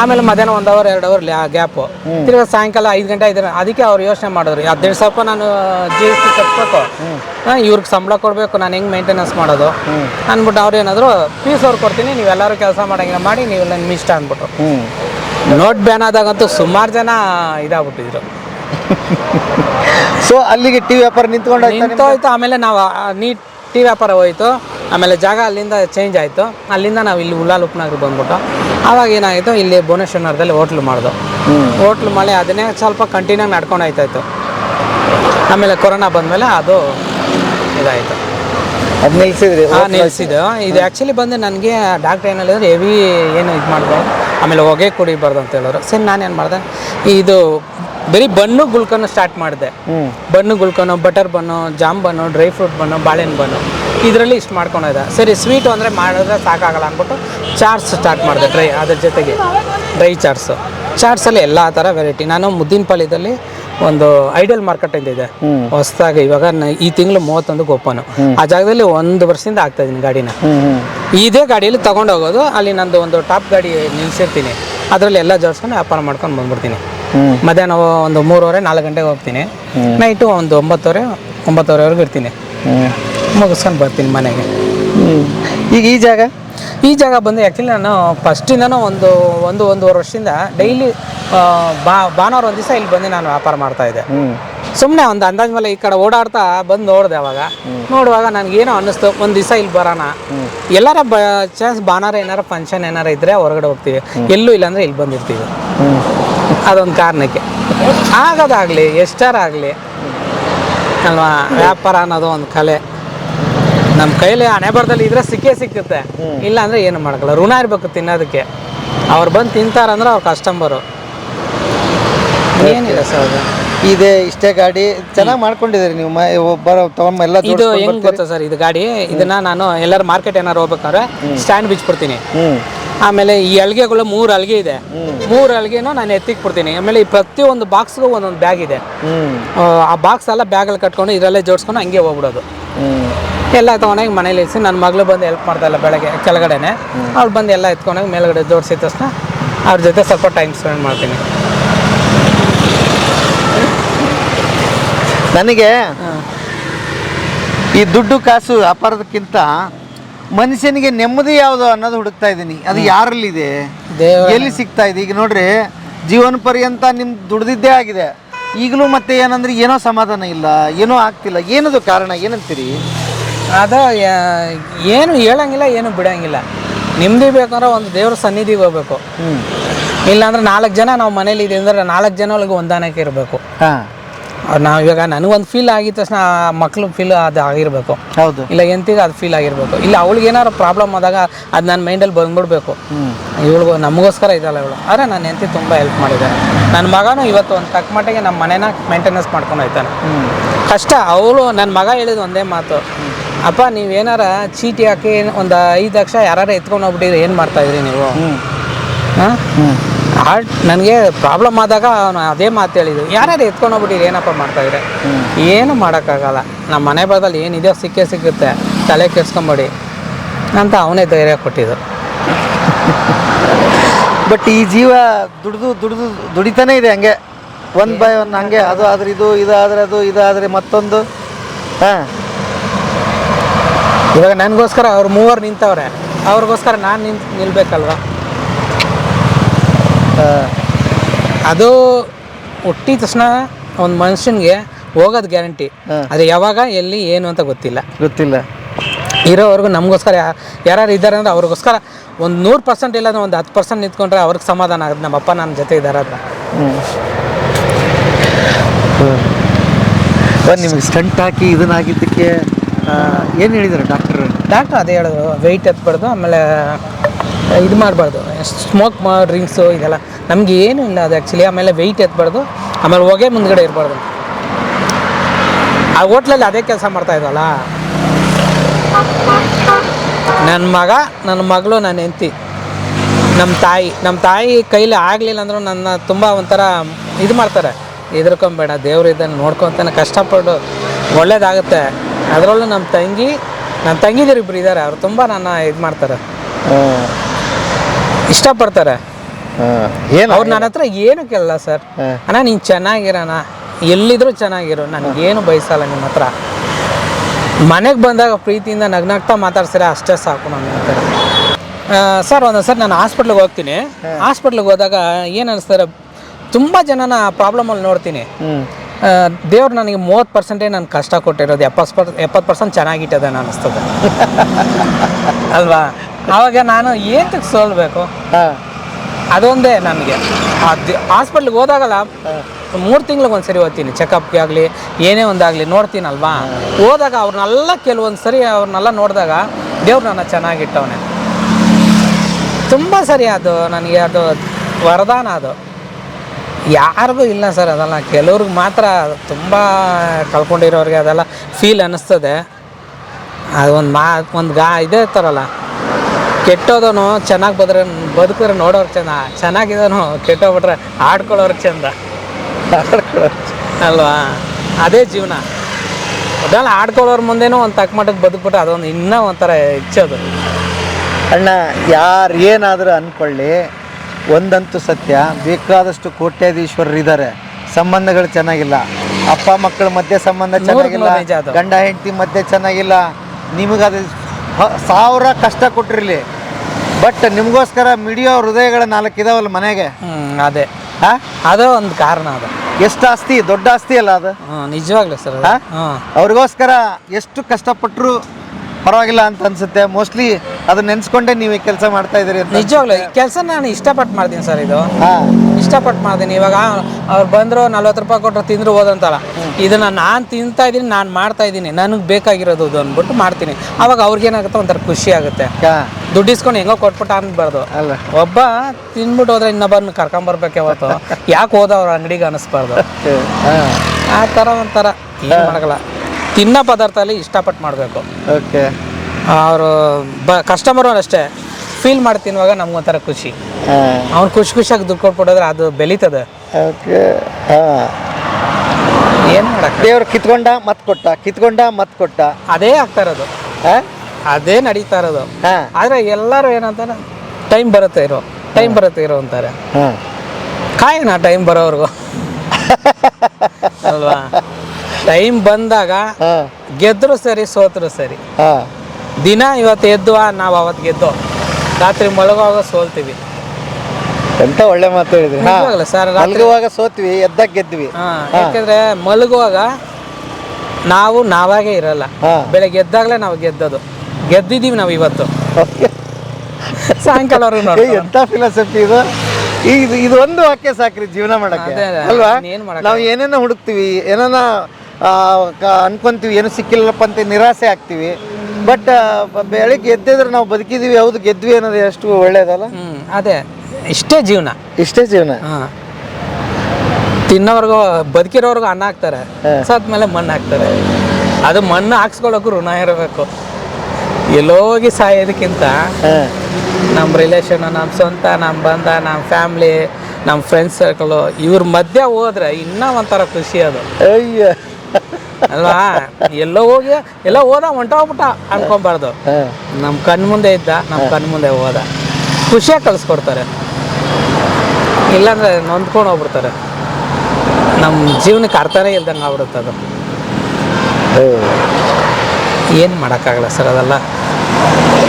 ಆಮೇಲೆ ಮಧ್ಯಾಹ್ನ ಒಂದು ಅವರ್ ಎರಡು ಅವರ್ ಗ್ಯಾಪು ತಿರ್ಗಾ ಸಾಯಂಕಾಲ ಐದು ಗಂಟೆ ಐದು ಅದಕ್ಕೆ ಅವ್ರು ಯೋಚನೆ ಮಾಡಿದ್ರು ಹದಿನೆಂಟು ಸಾವಿರ ರೂಪಾಯಿ ನಾನು ಜಿ ಎಸ್ ಟಿ ಕಟ್ಬೇಕು. ಇವ್ರಿಗೆ ಸಂಬಳ ಕೊಡಬೇಕು ನಾನು ಹೆಂಗೆ ಮೇಂಟೆನೆನ್ಸ್ ಮಾಡೋದು? ಅಂದ್ಬಿಟ್ಟು ಅವ್ರು ಏನಾದ್ರು ಫೀಸ್ ಅವ್ರು ಕೊಡ್ತೀನಿ ನೀವೆಲ್ಲರೂ ಕೆಲಸ ಮಾಡಂಗಿಲ್ಲ ಮಾಡಿ ನೀವು ನನ್ನ ಇಷ್ಟ ಅಂದ್ಬಿಟ್ಟು ನೋಟ್ ಬ್ಯಾನ್ ಆದಾಗಂತೂ ಸುಮಾರು ಜನ ಇದಾಗ್ಬಿಟ್ಟಿದ್ರು. ಸೊ ಅಲ್ಲಿಗೆ ಟೀ ವ್ಯಾಪಾರ ನಿಂತ್ಕೊಂಡು ನಿಂತೋಯ್ತು ಆಮೇಲೆ ನಾವು ನೀಟ್ ಟೀ ವ್ಯಾಪಾರ ಹೋಯಿತು. ಆಮೇಲೆ ಜಾಗ ಅಲ್ಲಿಂದ ಚೇಂಜ್ ಆಯಿತು. ಅಲ್ಲಿಂದ ನಾವು ಇಲ್ಲಿ ಉಲ್ಲಾಲ್ ಉಪನಗರ ಬಂದ್ಬಿಟ್ಟು ಆವಾಗ ಏನಾಯಿತು ಇಲ್ಲಿ ಭುವನೇಶ್ವರದಲ್ಲಿ ಹೋಟ್ಲು ಮಾಡ್ದು ಹೋಟ್ಲು ಮಾಡಿ ಅದನ್ನೇ ಸ್ವಲ್ಪ ಕಂಟಿನ್ಯೂ ನಡ್ಕೊಂಡು ಆಯ್ತಾಯ್ತು ಆಮೇಲೆ ಕೊರೋನಾ ಬಂದಮೇಲೆ ಅದು ಇದಾಯಿತು. ಅದು ನಿಲ್ಸಿದ್ರಿ ಹಾಂ ನಿಲ್ಸಿದ್ದು. ಇದು ಆ್ಯಕ್ಚುಲಿ ಬಂದು ನನಗೆ ಡಾಕ್ಟ್ರ್ ಏನು ಹೇಳಿದ್ರು ಹೆವಿ ಏನು ಇದು ಮಾಡಿದೆ ಆಮೇಲೆ ಹೊಗೆ ಕುಡಿಬಾರ್ದು ಅಂತ ಹೇಳೋರು ಸರಿ ನಾನೇನು ಮಾಡಿದೆ ಇದು ಬರೀ ಬಣ್ಣು ಗುಲ್ಕನ್ನು ಸ್ಟಾರ್ಟ್ ಮಾಡಿದೆ. Bun bun ಗುಲ್ಕನು butter bun jam bun dry fruit bun ಬಾಳೆಹಣ್ಣು ಬನ್ನು ಇದರಲ್ಲಿ ಇಷ್ಟು ಮಾಡ್ಕೊಂಡಿದ್ದೆ ಸರಿ ಸ್ವೀಟು ಅಂದರೆ ಮಾಡಿದ್ರೆ ಸಾಕಾಗಲ್ಲ ಅಂದ್ಬಿಟ್ಟು ಚಾಟ್ಸ್ ಸ್ಟಾರ್ಟ್ ಮಾಡಿದೆ ಡ್ರೈ ಅದ್ರ ಜೊತೆಗೆ ಡ್ರೈ ಚಾಟ್ಸು ಚಾಟ್ಸಲ್ಲಿ ಎಲ್ಲ ಥರ ವೆರೈಟಿ ನಾನು ಮುದ್ದಿನಪಾಳ್ಯದಲ್ಲಿ ಒಂದು ಐಡಲ್ ಮಾರ್ಕೆಟ್ ಅಂತ ಇದೆ. ಹೊಸದಾಗಿ ಇವಾಗ ಈ ತಿಂಗಳು ಮೂವತ್ತೊಂದಕ್ಕೆ ಓಪನು. ಆ ಜಾಗದಲ್ಲಿ ಒಂದು ವರ್ಷದಿಂದ ಆಗ್ತಾ ಇದೀನಿ ಗಾಡಿನ. ಇದೇ ಗಾಡಿಯಲ್ಲಿ ತಗೊಂಡೋಗೋದು ಅಲ್ಲಿ ನಂದು ಒಂದು ಟಾಪ್ ಗಾಡಿ ನಿಲ್ಸಿರ್ತೀನಿ. ಅದರಲ್ಲಿ ಎಲ್ಲ ಜೋಡಿಸ್ಕೊಂಡು ವ್ಯಾಪಾರ ಮಾಡ್ಕೊಂಡು ಬಂದ್ಬಿಡ್ತೀನಿ. ಮಧ್ಯಾಹ್ನ ಒಂದು ಮೂರುವರೆ ನಾಲ್ಕು ಗಂಟೆಗೆ ಹೋಗ್ತೀನಿ. ನೈಟು ಒಂದು ಒಂಬತ್ತುವರೆ ಒಂಬತ್ತುವರೆವರೆಗೂ ಇರ್ತೀನಿ. ಮುಗಿಸ್ಕೊಂಡು ಬರ್ತೀನಿ ಮನೆಗೆ. ಈಗ ಈ ಜಾಗ? ಈ ಜಾಗ ಬಂದು ಆ್ಯಕ್ಚುಲಿ ನಾನು ಫಸ್ಟಿಂದನೂ ಒಂದು ಒಂದು ಒಂದೂವರೆ ವರ್ಷದಿಂದ ಡೈಲಿ ಬಾ ಭಾನುವಾರ ಒಂದು ದಿವಸ ಇಲ್ಲಿ ಬಂದು ನಾನು ವ್ಯಾಪಾರ ಮಾಡ್ತಾ ಇದ್ದೆ. ಸುಮ್ಮನೆ ಒಂದು ಅಂದಾಜ್ ಮೇಲೆ ಈ ಕಡೆ ಓಡಾಡ್ತಾ ಬಂದು ನೋಡಿದೆ ಅವಾಗ. ನೋಡುವಾಗ ನನಗೇನೋ ಅನ್ನಿಸ್ತು ಒಂದು ದಿವಸ ಇಲ್ಲಿ ಬರೋಣ. ಎಲ್ಲಾರ ಬ ಚಾನ್ಸ್ ಭಾನುವಾರ ಏನಾರ ಫಂಕ್ಷನ್ ಏನಾರ ಇದ್ದರೆ ಹೊರಗಡೆ ಹೋಗ್ತೀವಿ. ಎಲ್ಲೂ ಇಲ್ಲಾಂದರೆ ಇಲ್ಲಿ ಬಂದಿರ್ತೀವಿ. ಅದೊಂದು ಕಾರಣಕ್ಕೆ. ಆಗೋದಾಗಲಿ ಎಷ್ಟಾರಾಗಲಿ ಅಲ್ವಾ? ವ್ಯಾಪಾರ ಅನ್ನೋದು ಒಂದು ಕಲೆ. ನಮ್ಮ ಕೈಲಿ ಹಣೆ ಬರದಲ್ಲಿ ಇದ್ರೆ ಸಿಕ್ಕೇ ಸಿಕ್ಕುತ್ತೆ. ಇಲ್ಲ ಅಂದರೆ ಏನು ಮಾಡ್ಕೊಳ್ಳ ಋಣ ಇರಬೇಕು ತಿನ್ನೋದಕ್ಕೆ. ಅವ್ರು ಬಂದು ತಿಂತಾರಂದ್ರೆ ಅವ್ರ ಕಸ್ಟಮರು ಏನಿಲ್ಲ ಸರ್ ಅದು? ಇದೆ ಇಷ್ಟೇ ಗಾಡಿ. ಚೆನ್ನಾಗಿ ಮಾಡ್ಕೊಂಡಿದ್ದೀರಿ ನೀವು. ಒಬ್ಬರ ತಗೊಂಡ್ ಎಲ್ಲ ಇದು ಹೆಂಗ್ ಗೊತ್ತಾ ಸರ್ ಇದು ಗಾಡಿ? ಇದನ್ನ ನಾನು ಎಲ್ಲರೂ ಮಾರ್ಕೆಟ್ ಏನಾರು ಹೋಗ್ಬೇಕಾದ್ರೆ ಸ್ಟ್ಯಾಂಡ್ ಬಿಚ್ಬಿಡ್ತೀನಿ. ಆಮೇಲೆ ಈ ಅಲ್ಗೆಗಳು ಮೂರು ಅಲ್ಗೆ ಇದೆ. ಮೂರು ಅಲ್ಗೆನೂ ನಾನು ಎತ್ತಿಕ್ ಬಿಡ್ತೀನಿ ಆಮೇಲೆ ಈ ಪ್ರತಿಯೊಂದು ಬಾಕ್ಸ್ಗೂ ಒಂದೊಂದು ಬ್ಯಾಗ್ ಇದೆ. ಆ, ಆ ಬಾಕ್ಸ್ ಎಲ್ಲ ಬ್ಯಾಗಲ್ಲಿ ಕಟ್ಕೊಂಡು ಇದರಲ್ಲೇ ಜೋಡಿಸ್ಕೊಂಡು ಹಂಗೆ ಹೋಗ್ಬಿಡೋದು. ಎಲ್ಲ ತೊಗೊಂಡೋಗಿ ಮನೇಲಿ ಇರಿಸಿ ನನ್ನ ಮಗಳು ಬಂದು ಹೆಲ್ಪ್ ಮಾಡ್ತಾ ಇಲ್ಲ ಬೆಳಗ್ಗೆ ಕೆಳಗಡೆನೆ. ಅವ್ಳು ಬಂದು ಎಲ್ಲ ಎತ್ಕೊಂಡೋಗಿ ಮೇಲ್ಗಡೆ ಜೋಡಿಸಿದ ತಕ್ಷಣ ಅವ್ರ ಜೊತೆ ಸ್ವಲ್ಪ ಟೈಮ್ ಸ್ಪೆಂಡ್ ಮಾಡ್ತೀನಿ. ನನಗೆ ಈ ದುಡ್ಡು ಕಾಸು ವ್ಯಾಪಾರದಕ್ಕಿಂತ ಮನುಷ್ಯನಿಗೆ ನೆಮ್ಮದಿ ಯಾವುದು ಅನ್ನೋದು ಹುಡುಕ್ತಾ ಇದ್ದೀನಿ. ಅದು ಯಾರಲ್ಲಿದೆ? ಎಲ್ಲಿ ಸಿಗ್ತಾ ಇದೆ? ಈಗ ನೋಡ್ರಿ ಜೀವನ ಪರ್ಯಂತ ನಿಮ್ ದುಡ್ದಿದ್ದೇ ಆಗಿದೆ. ಈಗಲೂ ಮತ್ತೆ ಏನಂದ್ರೆ ಏನೋ ಸಮಾಧಾನ ಇಲ್ಲ ಏನೋ ಆಗ್ತಿಲ್ಲ. ಏನದು ಕಾರಣ? ಏನಂತೀರಿ? ಅದು ಏನು ಹೇಳಂಗಿಲ್ಲ ಏನು ಬಿಡಂಗಿಲ್ಲ. ನಿಮ್ಮದೇ ಬೇಕಂದ್ರೆ ಒಂದು ದೇವ್ರ ಸನ್ನಿಧಿಗೆ ಹೋಗ್ಬೇಕು. ಹ್ಮ್. ಇಲ್ಲಾಂದ್ರೆ ನಾಲ್ಕು ಜನ ನಾವು ಮನೇಲಿ ಇದೆ ಅಂದ್ರೆ ನಾಲ್ಕು ಜನ ಒಳಗೆ ಹೊಂದಾಣಿಕೆ ಇರಬೇಕು. ಹಾ. ನಾವು ಇವಾಗ ನನಗೊಂದು ಫೀಲ್ ಆಗಿದ ತಕ್ಷಣ ಆ ಮಕ್ಳು ಫೀಲ್ ಅದು ಆಗಿರಬೇಕು. ಹೌದು. ಇಲ್ಲ ಎಂತಿಗೆ ಅದು ಫೀಲ್ ಆಗಿರಬೇಕು. ಇಲ್ಲ ಅವಳಿಗೆ ಏನಾರು ಪ್ರಾಬ್ಲಮ್ ಆದಾಗ ಅದು ನನ್ನ ಮೈಂಡಲ್ಲಿ ಬಂದ್ಬಿಡ್ಬೇಕು. ಇವಳಿಗೂ ನಮಗೋಸ್ಕರ ಇದಲ್ಲ ಇವಳು. ಆದರೆ ನನ್ನ ಹೆಂಡತಿ ತುಂಬ ಹೆಲ್ಪ್ ಮಾಡಿದ್ದಾನೆ ನನ್ನ ಮಗನೂ ಇವತ್ತು ಒಂದು ತಕ್ಕ ಮಟ್ಟಿಗೆ ನಮ್ಮ ಮನೇನ ಮೇಂಟೆನೆನ್ಸ್ ಮಾಡ್ಕೊಂಡು ಹೋಯ್ತಾನೆ. ಹ್ಮ್. ಕಷ್ಟ ಅವಳು ನನ್ನ ಮಗ ಹೇಳಿದ ಒಂದೇ ಮಾತು. ಅಪ್ಪ ನೀವೇನಾರ ಚೀಟಿ ಹಾಕಿ ಒಂದು ಐದು ಲಕ್ಷ ಯಾರು ಎತ್ಕೊಂಡು ಹೋಗ್ಬಿಟ್ಟಿದ್ರೆ ಏನು ಮಾಡ್ತಾಯಿದ್ರಿ ನೀವು? ಹ್ಞೂ ಹಾಂ? ಹಾರ್ಟ್ ನನಗೆ ಪ್ರಾಬ್ಲಮ್ ಆದಾಗ ಅವನು ಅದೇ ಮಾತು ಹೇಳಿದ್ದು ಯಾರ್ಯಾರು ಎತ್ಕೊಂಡು ಹೋಗ್ಬಿಟ್ಟಿರಿ? ಏನಪ್ಪ ಮಾಡ್ತಾಯಿದ್ರೆ ಏನು ಮಾಡೋಕ್ಕಾಗಲ್ಲ. ನಮ್ಮ ಮನೆ ಭಾಗದಲ್ಲಿ ಏನಿದೆಯೋ ಸಿಕ್ಕೇ ಸಿಗುತ್ತೆ ತಲೆ ಕೆಡ್ಸ್ಕೊಂಬಿಡಿ. ಅಂತ ಅವನೇ ಧೈರ್ಯ ಕೊಟ್ಟಿದ್ದು. ಬಟ್ ಈ ಜೀವ ದುಡಿದು ದುಡಿದು ದುಡಿತಾನೆ ಇದೆ ಹಂಗೆ. ಒನ್ ಬೈ ಒನ್ ಹಂಗೆ. ಅದು ಆದ್ರೆ ಇದು ಇದು ಆದ್ರೆ ಅದು ಇದು ಆದ್ರೆ ಮತ್ತೊಂದು. ಹಾ. ಇವಾಗ ನನಗೋಸ್ಕರ ಅವ್ರು ಮೂವರು ನಿಂತವ್ರೆ. ಅವ್ರಿಗೋಸ್ಕರ ನಾನು ನಿಂತು ನಿಲ್ಬೇಕಲ್ವ. ಅದು ಹುಟ್ಟಿದ ತಕ್ಷಣ ಒಂದು ಮನುಷ್ಯನಿಗೆ ಹೋಗೋದು ಗ್ಯಾರಂಟಿ. ಅದು ಯಾವಾಗ ಎಲ್ಲಿ ಏನು ಅಂತ ಗೊತ್ತಿಲ್ಲ. ಗೊತ್ತಿಲ್ಲ. ಇರೋವರೆಗೂ ನಮಗೋಸ್ಕರ ಯಾರು ಇದ್ದಾರೆ ಅಂದರೆ ಅವ್ರಿಗೋಸ್ಕರ ಒಂದು ನೂರು ಪರ್ಸೆಂಟ್ ಇಲ್ಲ ಒಂದು ಹತ್ತು ಪರ್ಸೆಂಟ್ ನಿಂತ್ಕೊಂಡ್ರೆ ಅವ್ರಿಗೆ ಸಮಾಧಾನ ಆಗುತ್ತೆ. ನಮ್ಮಪ್ಪ ನನ್ನ ಜೊತೆ ಇದ್ದಾರೆ ಅಂತ. ನಿಮಗೆ ಸ್ಟಂಟ್ ಹಾಕಿ ಇದನ್ನಾಗಿದ್ದಕ್ಕೆ ಏನು ಹೇಳಿದ್ದಾರೆ ಡಾಕ್ಟರ್? ಡಾಕ್ಟ್ರ್ ಅದೇ ಹೇಳಿದ್ರು ವೆಯ್ಟ್ ಎತ್ಬಾರ್ದು ಆಮೇಲೆ ಇದು ಮಾಡಬಾರ್ದು. ಸ್ಮೋಕ್ ಮಾ ಡ್ರಿಂಕ್ಸು ಇದೆಲ್ಲ. ನಮಗೆ ಏನೂ ಇಲ್ಲ ಅದು ಆ್ಯಕ್ಚುಲಿ ಆಮೇಲೆ ವೆಯ್ಟ್ ಎತ್ಬಾರ್ದು. ಆಮೇಲೆ ಹೊಗೆ ಮುಂದ್ಗಡೆ ಇರಬಾರ್ದು. ಆ ಹೋಟ್ಲಲ್ಲಿ ಅದೇ ಕೆಲಸ ಮಾಡ್ತಾ ಇದ್ದಲ್ಲ ನನ್ನ ಮಗ ನನ್ನ ಮಗಳು ನನ್ನ ಹೆಂಡತಿ ನಮ್ಮ ತಾಯಿ. ನಮ್ಮ ತಾಯಿ ಕೈಲಿ ಆಗಲಿಲ್ಲ ಅಂದರೂ ನನ್ನ ತುಂಬ ಒಂಥರ ಇದು ಮಾಡ್ತಾರೆ. ಹೆದರ್ಕೊಂಬೇಡ, ದೇವ್ರು ಇದನ್ನು ನೋಡ್ಕೊತಾನೆ ಕಷ್ಟಪಟ್ಟು ಒಳ್ಳೇದಾಗುತ್ತೆ. ಅದರಲ್ಲೂ ನಮ್ಮ ತಂಗಿ ನನ್ನ ತಂಗಿದಿರು ಇಬ್ಬರು ಇದ್ದಾರೆ ಅವ್ರು ತುಂಬ ನನ್ನ ಇದು ಮಾಡ್ತಾರೆ ಇಷ್ಟಪಡ್ತಾರೆ. ಏನು ಅವ್ರು ನನ್ನ ಹತ್ರ ಏನು ಕೇಳಲ್ಲ ಸರ್. ಅಣ್ಣ ನೀನು ಚೆನ್ನಾಗಿರೋಣ ಎಲ್ಲಿದ್ರೂ ಚೆನ್ನಾಗಿರು ನನಗೇನು ಬಯಸಲ್ಲ ನಿಮ್ಮ ಹತ್ರ. ಮನೆಗೆ ಬಂದಾಗ ಪ್ರೀತಿಯಿಂದ ನಗ್ನಗ್ತಾ ಮಾತಾಡ್ಸಿರ ಅಷ್ಟೇ ಸಾಕು ನನ್ನ ಹತ್ರ. ಸರ್ ಒಂದು ಸರ್ ನಾನು ಹಾಸ್ಪಿಟ್ಲಿಗೆ ಹೋಗ್ತೀನಿ. ಹಾಸ್ಪಿಟ್ಲಿಗೆ ಹೋದಾಗ ಏನು ಅನಿಸ್ತಾರೆ ತುಂಬ ಜನನ ಪ್ರಾಬ್ಲಮಲ್ಲಿ ನೋಡ್ತೀನಿ. ದೇವ್ರು ನನಗೆ ಮೂವತ್ತು ಪರ್ಸೆಂಟೇ ನಾನು ಕಷ್ಟ ಕೊಟ್ಟಿರೋದು ಎಪ್ಪತ್ತು ಎಪ್ಪತ್ತು ಪರ್ಸೆಂಟ್ ನಾನು ಅನಿಸ್ತದೆ ಅಲ್ವಾ? ಆವಾಗ ನಾನು ಏನಕ್ಕೆ ಸೋಲ್ಬೇಕು? ಹಾಂ. ಅದೊಂದೇ ನನಗೆ ಹಾಸ್ಪಿಟ್ಲಿಗೆ ಹೋದಾಗಲ್ಲ ಮೂರು ತಿಂಗ್ಳಿಗೆ ಒಂದ್ಸರಿ ಹೋಗ್ತೀನಿ. ಚೆಕಪ್ಗೆ ಆಗಲಿ ಏನೇ ಒಂದಾಗಲಿ ನೋಡ್ತೀನಲ್ವಾ? ಹೋದಾಗ ಅವ್ರನ್ನೆಲ್ಲ ಕೆಲವೊಂದು ಸರಿ ಅವ್ರನ್ನೆಲ್ಲ ನೋಡಿದಾಗ ದೇವ್ರು ನನ್ನ ಚೆನ್ನಾಗಿಟ್ಟವನೆ. ತುಂಬ ಸರಿ ಅದು ನನಗೆ ಅದು ವರದಾನ ಅದು. ಯಾರಿಗೂ ಇಲ್ಲ ಸರ್ ಅದೆಲ್ಲ. ಕೆಲವ್ರಿಗೆ ಮಾತ್ರ ತುಂಬ ಕಳ್ಕೊಂಡಿರೋರಿಗೆ ಅದೆಲ್ಲ ಫೀಲ್ ಅನ್ನಿಸ್ತದೆ. ಅದು ಒಂದು ಮಾ ಒಂದು ಗಾ ಇದೇ ಇರ್ತಾರಲ್ಲ. ಕೆಟ್ಟೋದನು ಚೆನ್ನಾಗಿ ಬದ್ರೆ ಬದುಕಿದ್ರೆ ನೋಡೋರು ಚೆಂದ ಚೆನ್ನಾಗಿದನು ಕೆಟ್ಟೋಗ್ಬಿಟ್ರೆ ಆಡ್ಕೊಳ್ಳೋರು ಚಂದ. ಅಲ್ವಾ? ಅದೇ ಜೀವನ. ಅದಲ್ಲ ಆಡ್ಕೊಳ್ಳೋರ ಮುಂದೆನೂ ಒಂದು ತಕ್ಕ ಮಟ್ಟಕ್ಕೆ ಬದುಕ್ಬಿಟ್ರೆ ಅದೊಂದು ಇನ್ನೂ ಒಂಥರ ಹೆಚ್ಚೋದು. ಅಣ್ಣ ಯಾರು ಏನಾದರೂ ಅಂದ್ಕೊಳ್ಳಿ ಒಂದಂತೂ ಸತ್ಯ ಬೇಕಾದಷ್ಟು ಕೋಟ್ಯಾಧೀಶ್ವರರು ಇದ್ದಾರೆ ಸಂಬಂಧಗಳು ಚೆನ್ನಾಗಿಲ್ಲ. ಅಪ್ಪ ಮಕ್ಕಳ ಮಧ್ಯೆ ಸಂಬಂಧ ಚೆನ್ನಾಗಿಲ್ಲ. ಗಂಡ ಹೆಂಡತಿ ಮಧ್ಯೆ ಚೆನ್ನಾಗಿಲ್ಲ. ನಿಮಗದು ಸಾವಿರ ಕಷ್ಟ ಕೊಟ್ಟಿರಲಿ. ಬಟ್ ನಿಮಗೋಸ್ಕರ ಮಿಡಿಯೋ ಹೃದಯಗಳ ನಾಲ್ಕು ಇದಾವಲ್ಲ ಮನೆಗೆ? ಅದೇ. ಹಾಂ? ಅದೇ ಒಂದು ಕಾರಣ ಅದು. ಎಷ್ಟು ಆಸ್ತಿ ದೊಡ್ಡ ಆಸ್ತಿ ಅಲ್ಲ ಅದು? ನಿಜವಾಗ್ಲೂ ಸರ್? ಅವ್ರಿಗೋಸ್ಕರ ಎಷ್ಟು ಕಷ್ಟಪಟ್ಟರು ಪರವಾಗಿಲ್ಲ ಅಂತ ಅನ್ಸುತ್ತೆ. ಮೋಸ್ಟ್ಲಿ ಅದನ್ನ ನೆನ್ಸ್ಕೊಂಡೆ ನೀವು ಕೆಲಸ ಮಾಡ್ತಾ ಇದ್ದೀರಿ ಅಂತ ನಿಜವಾಗ್ಲೂ ಈ ಕೆಲಸ ನಾನು ಇಷ್ಟಪಟ್ಟು ಮಾಡ್ತೀನಿ ಸರ್ ಇದು. ಹಾ. ಇಷ್ಟಪಟ್ಟು ಮಾಡ್ತೀನಿ. ಇವಾಗ ಅವ್ರು ಬಂದರು ನಲ್ವತ್ತು ರೂಪಾಯಿ ಕೊಟ್ಟರು ತಿಂದ್ರು ಹೋದಂತಲ್ಲ. ಇದನ್ನ ನಾನು ತಿಂತಾ ಇದ್ದೀನಿ ನಾನು ಮಾಡ್ತಾ ಇದ್ದೀನಿ. ನನಗೆ ಬೇಕಾಗಿರೋದು ಇದು ಅಂದ್ಬಿಟ್ಟು ಮಾಡ್ತೀನಿ. ಅವಾಗ ಅವ್ರಿಗೇನಾಗುತ್ತೆ ಒಂಥರ ಖುಷಿ ಆಗುತ್ತೆ. ಹಾ. ದುಡ್ಡು ಇಸ್ಕೊಂಡು ಹೆಂಗೋ ಕೊಟ್ಬಿಟ್ಟು ಅನ್ಬಾರ್ದು ಅಲ್ಲ. ಒಬ್ಬ ತಿನ್ಬಿಟ್ಟು ಹೋದ್ರೆ ಇನ್ನೊಬ್ಬರನ್ನ ಕರ್ಕೊಂಬರ್ಬೇಕು ಯಾವತ್ತು. ಯಾಕೆ ಹೋದ ಅವ್ರ ಅಂಗಡಿಗೆ ಅನಿಸ್ಬಾರ್ದು. ಹಾ. ಆ ಥರ ಒಂಥರ. ಏನು ಮಾಡಲ್ಲ ತಿನ್ನೋ ಪದಾರ್ಥದಲ್ಲಿ ಇಷ್ಟಪಟ್ಟು ಮಾಡಬೇಕು. ಓಕೆ. ಅವರು ಬ ಕಸ್ಟಮರು ಅಷ್ಟೇ. ಫೀಲ್ ಮಾಡಿ ತಿನ್ನುವಾಗ ನಮ್ಗೊಂಥರ ಖುಷಿ. ಅವ್ನು ಖುಷಿ ಖುಷಿಯಾಗಿ ದುಡ್ಡು ಕೊಟ್ಬಿಟ್ಟೋದ್ರೆ ಅದು ಬೆಳೀತದೆ. ಓಕೆ. ಹಾ. ಏನು ಮಾಡಕ್ಕೆ ದೇವ್ರು ಕಿತ್ಕೊಂಡ ಮತ್ ಕೊಟ್ಟ ಕಿತ್ಕೊಂಡ ಮತ್ ಕೊಟ್ಟ. ಅದೇ ಆಗ್ತಾ ಇರೋದು. ಹಾ? ಅದೇ ನಡೀತಾ ಇರೋದು. ಹಾ. ಆದರೆ ಎಲ್ಲರೂ ಏನಂತಾರೆ ಟೈಮ್ ಬರುತ್ತೆ ಇರೋ ಟೈಮ್ ಬರುತ್ತೆ ಇರೋ ಅಂತಾರೆ. ಹಾಂ. ಕಾಯೋಣ ಟೈಮ್ ಬರೋವ್ರಿಗೂ. ಅಲ್ವಾ? ಟೈಮ್ ಬಂದಾಗ ಹಾ. ಗೆದ್ದರು ಸರಿ ಸೋತ್ರು ಸರಿ. ಹಾ. ದಿನ ಇವತ್ತು ಎದ್ದುವ ನಾವು ಅವತ್ತು ಗೆದ್ದು ರಾತ್ರಿ ಮಲಗುವಾಗ ಸೋಲ್ತೀವಿ. ಎಂತ ಒಳ್ಳೆ ಮಾತು ಹೇಳಿದ್ರಿ. ಹಾ. ನಿಜವಾಗ್ಲೂ ಸರ್, ರಾತ್ರಿ- ಮಲಗುವಾಗ ಸೋತ್ವಿ ಎದ್ದಾಗ ಗೆದ್ವಿ. ಹಾ, ಯಾಕೆಂದ್ರೆ ಮಲಗುವಾಗ ನಾವು ನಾವಾಗೇ ಇರಲ್ಲ. ಹಾ. ಬೆಳಗ್ಗೆ ಎದ್ದಾಗಲೇ ನಾವು ಗೆದ್ದದು ಗೆದ್ದಿದ್ದೀವಿ ನಾವು ಇವತ್ತು. ಸಾಯಂಕಾಲವರೆಗೂ ಏ, ನೋಡಿ ಎಂತ ಫಿಲಾಸಫಿ ಇದು? ಈ- ಇದು ಇದು ಒಂದು ವಾಕ್ಯ ಸಾಕ್ರಿ ಜೀವನ ಮಾಡಕ್ಕೆ. ಅದೇ, ಅದೇ. ಅಲ್ವಾ? ಇನ್ನೇನ್ ಮಾಡಕ್ಕೆ ನಾವು ಏನೇನೋ ಹುಡುಕ್ತಿವಿ ಏನಾನ ಆ, ಕ- ಅನ್ಕೊಂತೀವಿ ಏನು ಸಿಕ್ಕಿಲ್ಲಪ್ಪ ಅಂತ ನಿರಾಸೆ ಆಗ್ತೀವಿ. ಬಟ್ ಬೆಳಿಗ್ಗೆ ಎದ್ದಿದ್ರೆ ನಾವು ಬದುಕಿದೀವಿ ಹೌದು ಗೆದ್ವಿ ಅನ್ನೋದು ಎಷ್ಟು ಒಳ್ಳೇದಲ್ಲ? ಅದೇ ಇಷ್ಟೇ ಜೀವನ. ಇಷ್ಟೇ ಜೀವನ? ತಿನ್ನೋರ್ಗು ಬದುಕಿರೋರ್ಗು ಅನ್ನ ಹಾಕ್ತಾರೆ. ಸತ್ಮೇಲೆ ಮಣ್ಣು ಹಾಕ್ತಾರೆ. ಅದು ಮಣ್ಣು ಹಾಕ್ಸ್ಕೊಳ್ಳೋಕು ಋಣ ಇರಬೇಕು. ಎಲ್ಲೋಗಿ ಸಾಯೋದಕ್ಕಿಂತ. ನಮ್ಮ ರಿಲೇಷನ್ ನಮ್ಮ ಸ್ವಂತ ನಮ್ಮ ಬಂಧ ನಮ್ಮ ಫ್ಯಾಮ್ಲಿ ನಮ್ಮ ಫ್ರೆಂಡ್ಸ್ ಸರ್ಕಲು ಇವ್ರ ಮಧ್ಯೆ ಹೋದ್ರೆ ಇನ್ನೂ ಒಂಥರ ಖುಷಿ ಅದು. ಅಯ್ಯ. ಅಲ್ವಾ? ಎಲ್ಲೋ ಹೋಗಿ ಎಲ್ಲ ಹೋದ ಹೊಂಟೋಗ್ಬಿಟ್ಟ ಅನ್ಕೊಬಾರ್ದು. ನಮ್ಮ ಕಣ್ಣು ಮುಂದೆ ಇದ್ದ ನಮ್ಮ ಕಣ್ಣು ಮುಂದೆ ಹೋದ. ಖುಷಿಯಾಗಿ ಕಲಿಸ್ಕೊಡ್ತಾರೆ ಇಲ್ಲಾಂದ್ರೆ ನೊಂದ್ಕೊಂಡು ಹೋಗ್ಬಿಡ್ತಾರೆ. ನಮ್ಮ ಜೀವನಕ್ಕೆ ಅರ್ಥನೇ ಇಲ್ದಂಗೆ ಆಗ್ಬಿಡುತ್ತೆ ಅದು. ಏನು ಮಾಡೋಕ್ಕಾಗಲ್ಲ ಸರ್ ಅದೆಲ್ಲ.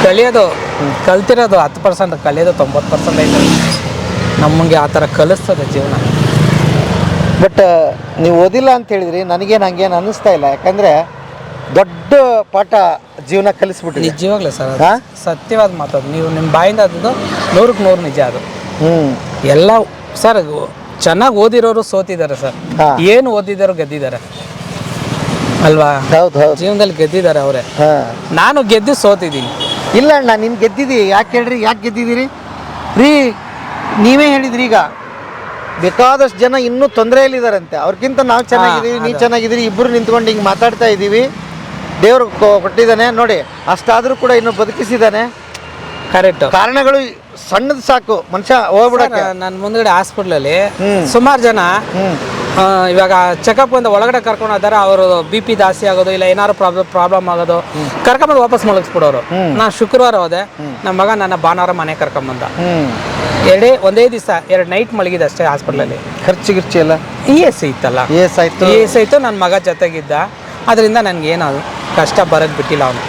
ಕಲಿಯೋದು ಕಲ್ತಿರೋದು ಹತ್ತು ಪರ್ಸೆಂಟ್ ಕಲಿಯೋದು ತೊಂಬತ್ತು ಪರ್ಸೆಂಟ್ ಐತೆ. ನಮಗೆ ಆ ಥರ ಕಲಿಸ್ತದೆ ಜೀವನ. ಬಟ್ ನೀವು ಓದಿಲ್ಲ ಅಂತ ಹೇಳಿದ್ರಿ ನನಗೇನು ಹಂಗೇನು ಅನ್ನಿಸ್ತಾ ಇಲ್ಲ. ಯಾಕಂದ್ರೆ ದೊಡ್ಡ ಪಾಠ ಜೀವನ ಕಲಿಸ್ಬಿಟ್ಟಿದೆ. ನಿಜವಾಗ್ಲೇ ಸರ್ ಅದು. ಹಾ? ಸತ್ಯವಾದ ಮಾತದು ನೀವು ನಿಮ್ಮ ಬಾಯಿಂದ ಅದು ನೂರಕ್ಕೆ ನೂರು ನಿಜ ಅದು. ಹ್ಞೂ ಎಲ್ಲ ಸರ್ ಚೆನ್ನಾಗಿ ಓದಿರೋರು ಸೋತಿದ್ದಾರೆ ಸರ್. ಹಾ. ಏನು ಓದಿದಾರೋ ಗೆದ್ದಿದ್ದಾರೆ. ಅಲ್ವಾ? ಹೌದು ಹೌದು. ಜೀವನದಲ್ಲಿ ಗೆದ್ದಿದ್ದಾರೆ ಅವರೇ. ಹಾ. ನಾನು ಗೆದ್ದು ಸೋತಿದ್ದೀನಿ. ಇಲ್ಲ ಅಣ್ಣ ನೀನು ಗೆದ್ದಿದಿ ಯಾಕೆ ಹೇಳ್ರಿ? ಯಾಕೆ ಗೆದ್ದಿದ್ದೀರಿ? ರೀ ನೀವೇ ಹೇಳಿದ್ರಿ ಈಗ. ಬೇಕಾದಷ್ಟು ಜನ ಇನ್ನೂ ತೊಂದರೆಯಲ್ಲಿದ್ದಾರಂತೆ ಅವ್ರಿಗಿಂತ ನಾವು ಚೆನ್ನಾಗಿದ್ದೀವಿ ನೀವು ಚೆನ್ನಾಗಿದ್ದೀರಿ ಇಬ್ಬರು ನಿಂತ್ಕೊಂಡು ಹಿಂಗೆ ಮಾತಾಡ್ತಾ ಇದ್ದೀವಿ ದೇವ್ರು ಕೊಟ್ಟಿದ್ದಾನೆ. ನೋಡಿ ಅಷ್ಟಾದರೂ ಕೂಡ ಇನ್ನು ಬದುಕಿಸಿದ್ದಾನೆ. ಕರೆಕ್ಟ್ ಕಾರಣಗಳು ಸಣ್ಣದು ಸಾಕು. ಮನುಷ್ಯ ಹೋಗ್ಬಿಡಕ್ಕೆ. ನನ್ನ ಮುಂದ್ಗಡೆ ಹಾಸ್ಪಿಟ್ಲಲ್ಲಿ ಸುಮಾರು ಜನ ಇವಾಗ ಚೆಕಪ್ ಅಂತ ಒಳಗಡೆ ಕರ್ಕೊಂಡು ಹೋದಾರೆ ಅವರು ಬಿ ಪಿ ಜಾಸ್ತಿ ಆಗೋದು ಇಲ್ಲ ಏನಾದ್ರು ಪ್ರಾಬ್ಲಮ್ ಪ್ರಾಬ್ಲಮ್ ಆಗೋದು ಕರ್ಕೊಂಬಂದು ವಾಪಸ್ ಮಲಗಿಸ್ಬಿಡೋರು ನಾನು ಶುಕ್ರವಾರ ಹೋದೆ ನಮ್ಮ ಮಗ ನನ್ನ ಭಾನುವಾರ ಮನೆ ಕರ್ಕೊಂಬಂದ ಎರಡೇ ಒಂದೇ ದಿವಸ ಎರಡು ನೈಟ್ ಮಲಗಿದೆ ಅಷ್ಟೇ ಹಾಸ್ಪಿಟ್ಲಲ್ಲಿ ಖರ್ಚು ಗಿರ್ಚಿ ಎಲ್ಲ? ಇ ಎಸ್ ಇತ್ತಲ್ಲ. ಎಸ್ ಆಯ್ತು. ಇ ಎಸ್ ಆಯಿತು ನನ್ನ ಮಗ ಜೊತೆಗಿದ್ದ. ಅದರಿಂದ ನನಗೇನು ಕಷ್ಟ ಬರೋದು ಬಿಟ್ಟಿಲ್ಲ ಅವನು.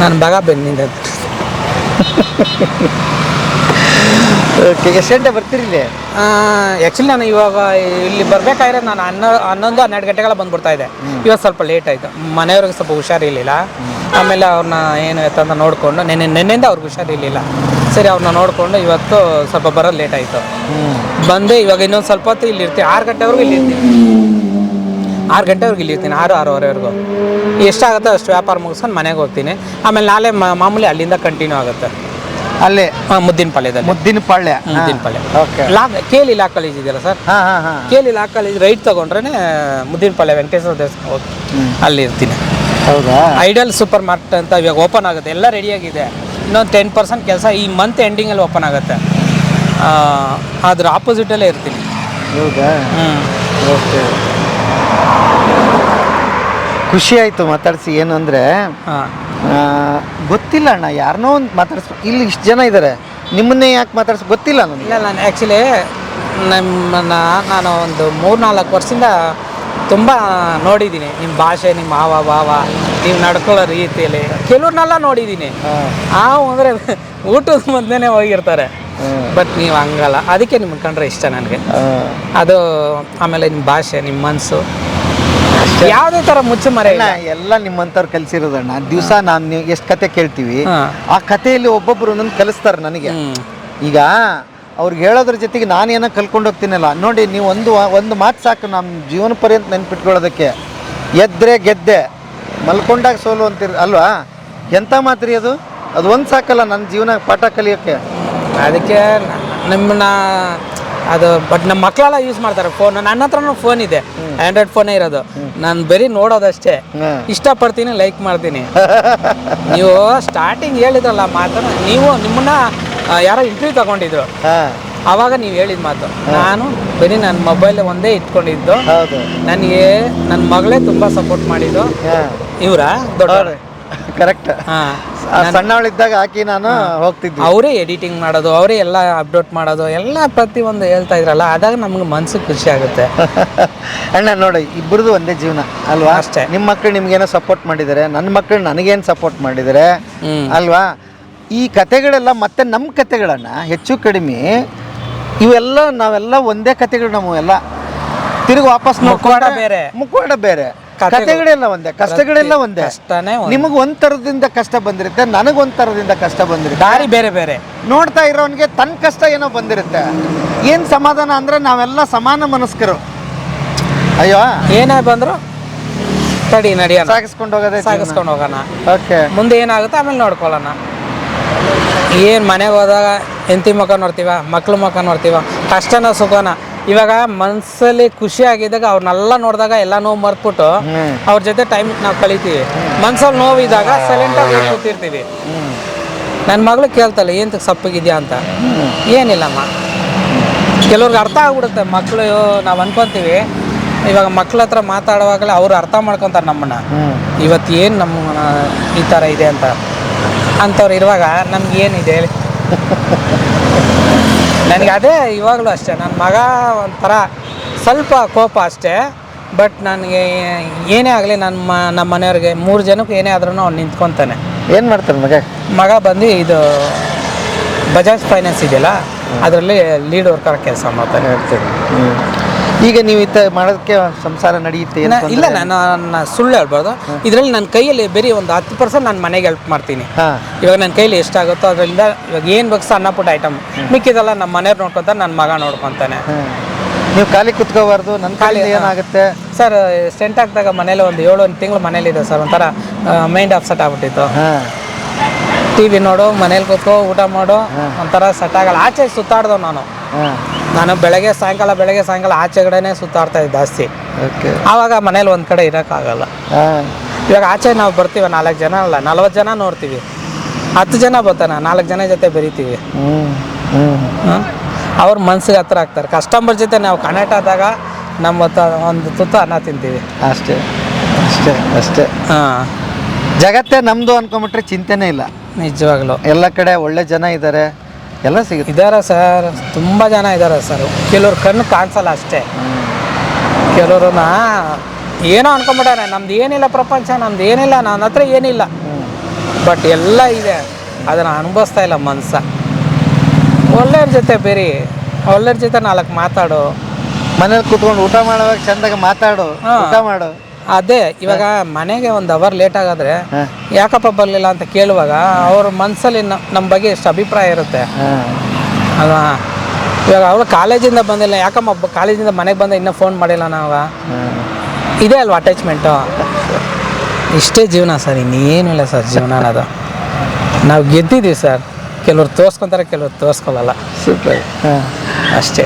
ನನ್ನ ಮಗ ಬೆನ್ನಿಂದ ಓಕೆ ಎಷ್ಟು ಗಂಟೆ ಬರ್ತೀರಿ ಇಲ್ಲಿ? ಆ್ಯಕ್ಚುಲಿ ನಾನು ಇವಾಗ ಇಲ್ಲಿ ಬರ್ಬೇಕಾದ್ರೆ ನಾನು ಹನ್ನೊ ಹನ್ನೊಂದು ಹನ್ನೆರಡು ಗಂಟೆಗೆಲ್ಲ ಬಂದ್ಬಿಡ್ತಾ ಇದ್ದೆ ಇವತ್ತು ಸ್ವಲ್ಪ ಲೇಟ್ ಆಯಿತು. ಮನೆಯವ್ರಿಗೆ ಸ್ವಲ್ಪ ಹುಷಾರಿರಲಿಲ್ಲ. ಆಮೇಲೆ ಅವ್ರನ್ನ ಏನು ಎತ್ತಂತ ನೋಡಿಕೊಂಡು ನೆನ್ನೆ ನಿನ್ನೆಯಿಂದ ಅವ್ರಿಗೆ ಹುಷಾರಿರಲಿಲ್ಲ. ಸರಿ ಅವ್ರನ್ನ ನೋಡಿಕೊಂಡು ಇವತ್ತು ಸ್ವಲ್ಪ ಬರೋದು ಲೇಟ್ ಆಯಿತು. ಬಂದೆ ಇವಾಗ ಇನ್ನೊಂದು ಸ್ವಲ್ಪ ಹೊತ್ತು ಇಲ್ಲಿ ಇರ್ತೀನಿ. ಆರು ಗಂಟೆವರೆಗೂ ಇಲ್ಲಿ ಇರ್ತೀನಿ. ಆರು ಗಂಟೆವರೆಗೂ ಇಲ್ಲಿ ಇರ್ತೀನಿ ಆರು ಆರೂವರೆವರೆಗೂ. ಎಷ್ಟಾಗುತ್ತೋ ಅಷ್ಟು ವ್ಯಾಪಾರ ಮುಗಿಸ್ಕೊಂಡು ಮನೆಗೆ ಹೋಗ್ತೀನಿ. ಆಮೇಲೆ ನಾಳೆ ಮಾಮೂಲಿ ಅಲ್ಲಿಂದ ಕಂಟಿನ್ಯೂ ಆಗುತ್ತೆ. ಅಲ್ಲೇ? ಮುದ್ದಿನ ಪಾಳ್ಯದಲ್ಲಿ. ಮುದ್ದಿನ ಪಾಳ್ಯ. ಮುದ್ದಿನ ಪಾಳ್ಯ. ಓಕೆ. ಲಾ ಕೇಲಿ ಲಾ ಕಾಲೇಜ್ ಇದೆಯಲ್ಲ ಸರ್? ಹಾಂ ಹಾಂ ಹಾಂ. ಕೇಲಿ ಲಾ ಕಾಲೇಜ್ ರೈಟ್ ತಗೊಂಡ್ರೆ ಮುದ್ದಿನ ಪಾಳ್ಯ ವೆಂಕಟೇಶ್ವರ ದೇವಸ್ಥಾನ. ಹೋಗಿ ಅಲ್ಲಿ ಇರ್ತೀನಿ. ಹೌದಾ? ಐಡಲ್ ಸೂಪರ್ ಮಾರ್ಕೆಟ್ ಅಂತ ಇವಾಗ ಓಪನ್ ಆಗುತ್ತೆ. ಎಲ್ಲ ರೆಡಿಯಾಗಿದೆ ಇನ್ನೊಂದು ಟೆನ್ ಪರ್ಸೆಂಟ್ ಕೆಲಸ ಈ ಮಂತ್ ಎಂಡಿಂಗಲ್ಲಿ ಓಪನ್ ಆಗುತ್ತೆ. ಆ, ಆಪೋಸಿಟ್ ಅಲ್ಲೇ ಇರ್ತೀನಿ. ಹೌದಾ? ಹ್ಞೂ ಓಕೆ. ಖುಷಿ ಆಯಿತು ಮಾತಾಡಿಸಿ. ಏನು ಅಂದರೆ ಹಾಂ. ಗೊತ್ತಿಲ್ಲ ಅಣ್ಣ ಯಾರನ್ನೋ ಒಂದು ಮಾತಾಡ್ಸ್ ಇಲ್ಲಿ ಇಷ್ಟು ಜನ ಇದ್ದಾರೆ ನಿಮ್ಮನ್ನೇ ಯಾಕೆ ಮಾತಾಡ್ಸ್ ಗೊತ್ತಿಲ್ಲ ನನಗೆ. ಇಲ್ಲ ನಾನು ಆ್ಯಕ್ಚುಲಿ ನಮ್ಮನ್ನ ನಾನು ಒಂದು ಮೂರು ನಾಲ್ಕು ವರ್ಷದಿಂದ ತುಂಬ ನೋಡಿದ್ದೀನಿ. ನಿಮ್ಮ ಭಾಷೆ ನಿಮ್ಮ ಹಾವ ಭಾವ ನೀವು ನಡ್ಕೊಳ್ಳೋ ರೀತಿಯಲ್ಲಿ. ಕೆಲವ್ರನ್ನೆಲ್ಲ ನೋಡಿದ್ದೀನಿ. ಆ ಅಂದರೆ ಊಟದ ಮೊದಲೇ ಹೋಗಿರ್ತಾರೆ. ಬಟ್ ನೀವು ಹಂಗಲ್ಲ. ಅದಕ್ಕೆ ನಿಮ್ಗೆ ಕಂಡ್ರೆ ಇಷ್ಟ ನನಗೆ. ಅದು ಆಮೇಲೆ ನಿಮ್ಮ ಭಾಷೆ ನಿಮ್ಮ ಮನಸ್ಸು ಯಾವುದೇ ತರ ಮುಚ್ಚು ಮರೆ ಎಲ್ಲ ನಿಮ್ಮಂಥವ್ರು ಕಲ್ಸಿರೋದಣ್ಣ. ದಿವಸ ನಾನು ನೀವು ಎಷ್ಟು ಕತೆ ಕೇಳ್ತೀವಿ ಹಾಂ. ಆ ಕಥೆಯಲ್ಲಿ ಒಬ್ಬೊಬ್ರು ಒಂದೊಂದು ಕಲಿಸ್ತಾರೆ ನನಗೆ. ಈಗ ಅವ್ರಿಗೆ ಹೇಳೋದ್ರ ಜೊತೆಗೆ ನಾನೇನೋ ಕಲ್ಕೊಂಡು ಹೋಗ್ತೀನಲ್ಲ ನೋಡಿ ನೀವು ಒಂದು ಒಂದು ಮಾತು ಸಾಕು ನಮ್ಮ ಜೀವನ ಪರ್ಯಂತ ನೆನ್ಪಿಟ್ಕೊಳ್ಳೋದಕ್ಕೆ. ಎದ್ರೆ ಗೆದ್ದೆ ಮಲ್ಕೊಂಡಾಗ ಸೋಲು ಅಂತೀರ ಅಲ್ವಾ? ಎಂಥ ಮಾತ್ರಿ ಅದು? ಅದು ಒಂದು ಸಾಕಲ್ಲ ನನ್ನ ಜೀವನ ಪಾಠ ಕಲಿಯೋಕ್ಕೆ. ಅದಕ್ಕೆ ನ- ನಿಮ್ಮನ್ನ ಅದು ಬಟ್ ನಮ್ಮ ಮಕ್ಕಳೆಲ್ಲ ಯೂಸ್ ಮಾಡ್ತಾರೆ ಫೋನ್ ನನ್ನ ಹತ್ರನೂ ಫೋನ್ ಇದೆ. ಆಂಡ್ರಾಯ್ಡ್ ಫೋನೇ ಇರೋದು. ನಾನು ಬರೀ ನೋಡೋದಷ್ಟೇ. ಇಷ್ಟಪಡ್ತೀನಿ ಲೈಕ್ ಮಾಡ್ತೀನಿ. ನೀವು ಸ್ಟಾರ್ಟಿಂಗ್ ಹೇಳಿದ್ರಲ್ಲ ಮಾತ್ರ ನೀವು ನಿಮ್ಮನ್ನ ಯಾರೋ ಇಂಟರ್ವ್ಯೂ ತಗೊಂಡಿದ್ರು. ಅವಾಗ ನೀವು ಹೇಳಿದ ಮಾತು. ನಾನು ಬರೀ ನನ್ನ ಮೊಬೈಲ್ ಒಂದೇ ಇಟ್ಕೊಂಡಿದ್ದು. ನನಗೆ ನನ್ನ ಮಗಳೇ ತುಂಬ ಸಪೋರ್ಟ್ ಮಾಡಿದ್ದು. ಇವರ? ದೊಡ್ಡ ಕರೆಕ್ಟ್ ಹಾಂ. ಸಣ್ಣವಳಿದ್ದಾಗ ಹಾಕಿ ನಾನು ಹೋಗ್ತಿದ್ದೆ ಅವರೇ ಎಡಿಟಿಂಗ್ ಮಾಡೋದು ಅವರೇ ಎಲ್ಲ ಅಪ್ಡೇಟ್ ಮಾಡೋದು ಎಲ್ಲ ಪ್ರತಿಯೊಂದು ಹೇಳ್ತಾ ಇದ್ರಲ್ಲ ಆದಾಗ ನಮ್ಗೆ ಮನ್ಸಿಗೆ ಖುಷಿ ಆಗುತ್ತೆ. ಅಣ್ಣ ನೋಡಿ ಇಬ್ಬರದು ಒಂದೇ ಜೀವನ ಅಲ್ವಾ? ಅಷ್ಟೇ. ನಿಮ್ಮ ಮಕ್ಕಳು ನಿಮ್ಗೇನೋ ಸಪೋರ್ಟ್ ಮಾಡಿದ್ದಾರೆ ನನ್ನ ಮಕ್ಕಳು ನನಗೇನು ಸಪೋರ್ಟ್ ಮಾಡಿದರೆ. ಅಲ್ವಾ? ಈ ಕತೆಗಳೆಲ್ಲ ಮತ್ತೆ ನಮ್ಮ ಕತೆಗಳನ್ನ ಹೆಚ್ಚು ಕಡಿಮೆ ಇವೆಲ್ಲ ನಾವೆಲ್ಲ ಒಂದೇ ಕತೆಗಳು ಎಲ್ಲ ತಿರುಗಿ ವಾಪಸ್ ಮುಖವಾಡ ಬೇರೆ. ಮುಖವಾಡ ಬೇರೆ. ಕತೆಗಳು. ಕತೆಗಳೆಲ್ಲ ಒಂದೇ ಕಷ್ಟಗಳೆಲ್ಲ ಒಂದೇ. ಕಷ್ಟನೇ ಒಂದೇ. ನಿಮಗೆ ಒಂದ್ ತರದಿಂದ ಕಷ್ಟ ಬಂದಿರುತ್ತೆ ನನಗೆ ಒಂದ್ ತರದಿಂದ ಕಷ್ಟ ಬಂದಿರುತ್ತೆ. ದಾರಿ ಬೇರೆ ಬೇರೆ. ನೋಡ್ತಾ ಇರೋನ್ಗೆ ತನ್ನ ಕಷ್ಟ ಏನೋ ಬಂದಿರುತ್ತೆ. ಏನು ಸಮಾಧಾನ ಅಂದ್ರೆ ನಾವೆಲ್ಲ ಸಮಾನ ಮನಸ್ಕರು. ಅಯ್ಯೋ. ಏನೇ ಬಂದ್ರು ತಡಿ ನಡಿಯೋಣ. ಸಾಗಿಸ್ಕೊಂಡು ಹೋಗೋದೇ ಸಾಗಿಸ್ಕೊಂಡು ಹೋಗೋಣ. ಓಕೆ. ಮುಂದೆ ಏನಾಗುತ್ತೆ ಆಮೇಲೆ ನೋಡ್ಕೊಳ್ಳೋಣ. ಏನು ಮನೆಗೆ ಹೋದಾಗ ಹೆಂಡತಿ ಮುಖ ನೋಡ್ತೀವ ಮಕ್ಳ ಮುಖ ನೋಡ್ತೀವ ಕಷ್ಟನ ಸುಖನ ಇವಾಗ ಮನಸ್ಸಲ್ಲಿ ಖುಷಿ ಆಗಿದ್ದಾಗ ಅವ್ರನ್ನೆಲ್ಲ ನೋಡಿದಾಗ ಎಲ್ಲ ನೋವು ಮರ್ತ್ಬಿಟ್ಟು. ಅವ್ರ ಜೊತೆ ಟೈಮ್ ನಾವು ಕಳಿತೀವಿ. ಮನ್ಸಲ್ಲಿ ನೋವಿದಾಗ ಸೈಲೆಂಟ್ ಆಗಿ ಕೂತಿರ್ತೀವಿ. ನನ್ನ ಮಗಳು ಕೇಳ್ತಾಳೆ ಏನ್ ಸಪ್ಪಗಿದ್ಯಾ ಅಂತ? ಏನಿಲ್ಲಮ್ಮ. ಕೆಲವ್ರಿಗೆ ಅರ್ಥ ಆಗ್ಬಿಡುತ್ತೆ ಮಕ್ಕಳು ನಾವು ಅನ್ಕೊಂತೀವಿ. ಇವಾಗ ಮಕ್ಳ ಹತ್ರ ಮಾತಾಡುವಾಗಲೇ ಅವ್ರು ಅರ್ಥ ಮಾಡ್ಕೊತಾರೆ ನಮ್ಮನ್ನ. ಇವತ್ತು ಏನು ನಮ್ಮ ಈ ಥರ ಇದೆ ಅಂತ. ಅಂಥವ್ರು ಇರುವಾಗ ನಮ್ಗೆ ಏನಿದೆ ಹೇಳಿ. ನನಗೆ ಅದೇ ಇವಾಗಲೂ ಅಷ್ಟೇ ನನ್ನ ಮಗ ಒಂಥರ ಸ್ವಲ್ಪ ಕೋಪ ಅಷ್ಟೇ ಬಟ್ ನನಗೆ ಏನೇ ಆಗಲಿ ನನ್ನ ನಮ್ಮ ಮನೆಯವ್ರಿಗೆ ಮೂರು ಜನಕ್ಕೆ ಏನೇ ಆದ್ರೂ ಅವ್ನು ನಿಂತ್ಕೊತಾನೆ. ಏನು ಮಾಡ್ತಾನೆ ಮಗ? ಮಗ ಬಂದು ಇದು ಬಜಾಜ್ ಫೈನಾನ್ಸ್ ಇದೆಯಲ್ಲ ಅದರಲ್ಲಿ ಲೀಡ್ ವರ್ಕರ್ ಕೆಲಸ ಮಾಡ್ತಾನೆ. ಹೇಳ್ತೀನಿ. ಈಗ ನೀವು ಇತ್ತ ಮಾಡೋದಕ್ಕೆ ಸಂಸಾರ ನಡೆಯುತ್ತೆ ಏನು ಇಲ್ಲ ನಾನು ನಾನು ಸುಳ್ಳು ಹೇಳ್ಬಾರ್ದು. ಇದರಲ್ಲಿ ನನ್ನ ಕೈಯಲ್ಲಿ ಬರೀ ಒಂದು ಹತ್ತು ಪರ್ಸೆಂಟ್ ನಾನು ಮನೆಗೆ ಹೆಲ್ಪ್ ಮಾಡ್ತೀನಿ. ಹಾಂ. ಇವಾಗ ನನ್ನ ಕೈಯಲ್ಲಿ ಎಷ್ಟಾಗುತ್ತೋ ಅದರಿಂದ ಇವಾಗ ಏನು ಬೇಕು ಸಣ್ಣ ಪುಟ್ಟ ಐಟಮ್ ಮಿಕ್ಕಿದೆಲ್ಲ ನಮ್ಮ ಮನೆಯವ್ರು ನೋಡ್ಕೊತಾರೆ ನನ್ನ ಮಗ ನೋಡ್ಕೊತಾನೆ. ನೀವು ಖಾಲಿ ಕುತ್ಕೋಬಾರ್ದು ನನ್ನ ಖಾಲಿ ಏನಾಗುತ್ತೆ? ಸರ್ ಸ್ಟೆಂಟ್ ಹಾಕಿದಾಗ ಮನೇಲಿ ಒಂದು ಏಳು ಒಂದು ತಿಂಗಳು ಮನೇಲಿದೆ ಸರ್ ಒಂಥರ ಮೈಂಡ್ ಅಪ್ಸೆಟ್ ಆಗ್ಬಿಟ್ಟಿತ್ತು. ಹಾಂ. ಟಿ ವಿ ನೋಡು ಮನೇಲಿ ಕುತ್ಕೋ ಊಟ ಮಾಡು ಒಂಥರ ಸೆಟ್ ಆಗಲ್ಲ. ಆಚೆ ಸುತ್ತಾಡ್ದವ್ ನಾನು. ಹಾಂ. ನಾನು ಬೆಳಗ್ಗೆ ಸಾಯಂಕಾಲ ಬೆಳಗ್ಗೆ ಸಾಯಂಕಾಲ ಆಚೆಗಡೆನೇ ಸುತ್ತಾಡ್ತಾ ಇದ್ದೆ ಜಾಸ್ತಿ. ಓಕೆ ಆವಾಗ ಮನೇಲಿ ಒಂದು ಕಡೆ ಇರೋಕ್ಕಾಗಲ್ಲ. ಇವಾಗ ಆಚೆ ನಾವು ಬರ್ತೀವಿ ನಾಲ್ಕು ಜನ ಅಲ್ಲ ನಲ್ವತ್ತು ಜನ ನೋಡ್ತೀವಿ. ಹತ್ತು ಜನ ಬರ್ತಾನೆ ನಾಲ್ಕು ಜನ ಜೊತೆ ಬೆರಿತೀವಿ. ಅವ್ರ ಮನ್ಸಿಗೆ ಹತ್ರ ಆಗ್ತಾರೆ. ಕಸ್ಟಮರ್ ಜೊತೆ ನಾವು ಕನೆಕ್ಟ್ ಆದಾಗ ನಮ್ಮ ತ- ಒಂದು ತುತ್ತ ಅನ್ನ ತಿಂತೀವಿ. ಅಷ್ಟೇ ಅಷ್ಟೇ ಅಷ್ಟೇ. ಹಾಂ. ಜಗತ್ತೇ ನಮ್ಮದು ಅನ್ಕೊಂಬಿಟ್ರೆ ಚಿಂತೆನೇ ಇಲ್ಲ. ನಿಜವಾಗ್ಲು. ಎಲ್ಲ ಕಡೆ ಒಳ್ಳೆ ಜನ ಇದ್ದಾರೆ ಎಲ್ಲ ಸಿಗುತ್ತೆ. ಇದ್ದಾರೆ ಸರ್ ತುಂಬ ಜನ ಇದ್ದಾರೆ ಸರ್. ಕೆಲವ್ರು ಕಣ್ಣು ಕಾಣಿಸಲ್ಲ ಅಷ್ಟೇ. ಕೆಲವ್ರನ್ನ ಏನೋ ಅನ್ಕೊಂಬಿಟ್ಟಾರೆ ನಮ್ದು ಏನಿಲ್ಲ ಪ್ರಪಂಚ ನಮ್ದು ಏನಿಲ್ಲ ನನ್ನ ಹತ್ರ ಏನಿಲ್ಲ. ಬಟ್ ಎಲ್ಲ ಇದೆ. ಅದನ್ನು ಅನುಭವಿಸ್ತಾ ಇಲ್ಲ ಮನಸ್ಸ ಒಳ್ಳೆಯವ್ರ ಜೊತೆ ಬೇರೆ ಒಳ್ಳೆಯವ್ರ ಜೊತೆ ನಾಲ್ಕು ಮಾತಾಡು. ಮನೇಲಿ ಕೂತ್ಕೊಂಡು ಊಟ ಮಾಡುವಾಗ ಚಂದಾಗ ಮಾತಾಡು. ಊಟ ಮಾಡು. ಅದೇ ಇವಾಗ ಮನೆಗೆ ಒಂದು ಅವರ್ ಲೇಟ್ ಆಗಾದ್ರೆ ಯಾಕಪ್ಪ ಬರಲಿಲ್ಲ ಅಂತ ಕೇಳುವಾಗ ಅವ್ರ ಮನಸ್ಸಲ್ಲಿ ನಮ್ಮ ಬಗ್ಗೆ ಎಷ್ಟು ಅಭಿಪ್ರಾಯ ಇರುತ್ತೆ. ಅಲ್ವಾ? ಇವಾಗ ಅವಳು ಕಾಲೇಜಿಂದ ಬಂದಿಲ್ಲ ಯಾಕಮ್ಮ ಕಾಲೇಜಿಂದ ಮನೆಗೆ ಬಂದ ಇನ್ನೂ ಫೋನ್ ಮಾಡಿಲ್ಲ ನಾವು? ಇದೇ ಅಲ್ವಾ ಅಟ್ಯಾಚ್ಮೆಂಟು ಇಷ್ಟೇ ಜೀವನ ಸರ್ ಇನ್ನೇನು ಇಲ್ಲ ಸರ್ ಜೀವನ ಅನ್ನೋದು. ನಾವು ಗೆದ್ದಿದ್ದೀವಿ ಸರ್. ಕೆಲವ್ರು ತೋರ್ಸ್ಕೊತಾರೆ ಕೆಲವ್ರು ತೋರಿಸ್ಕೊಳ್ಳಲ್ಲ ಸೂಪರ್. ಅಷ್ಟೇ.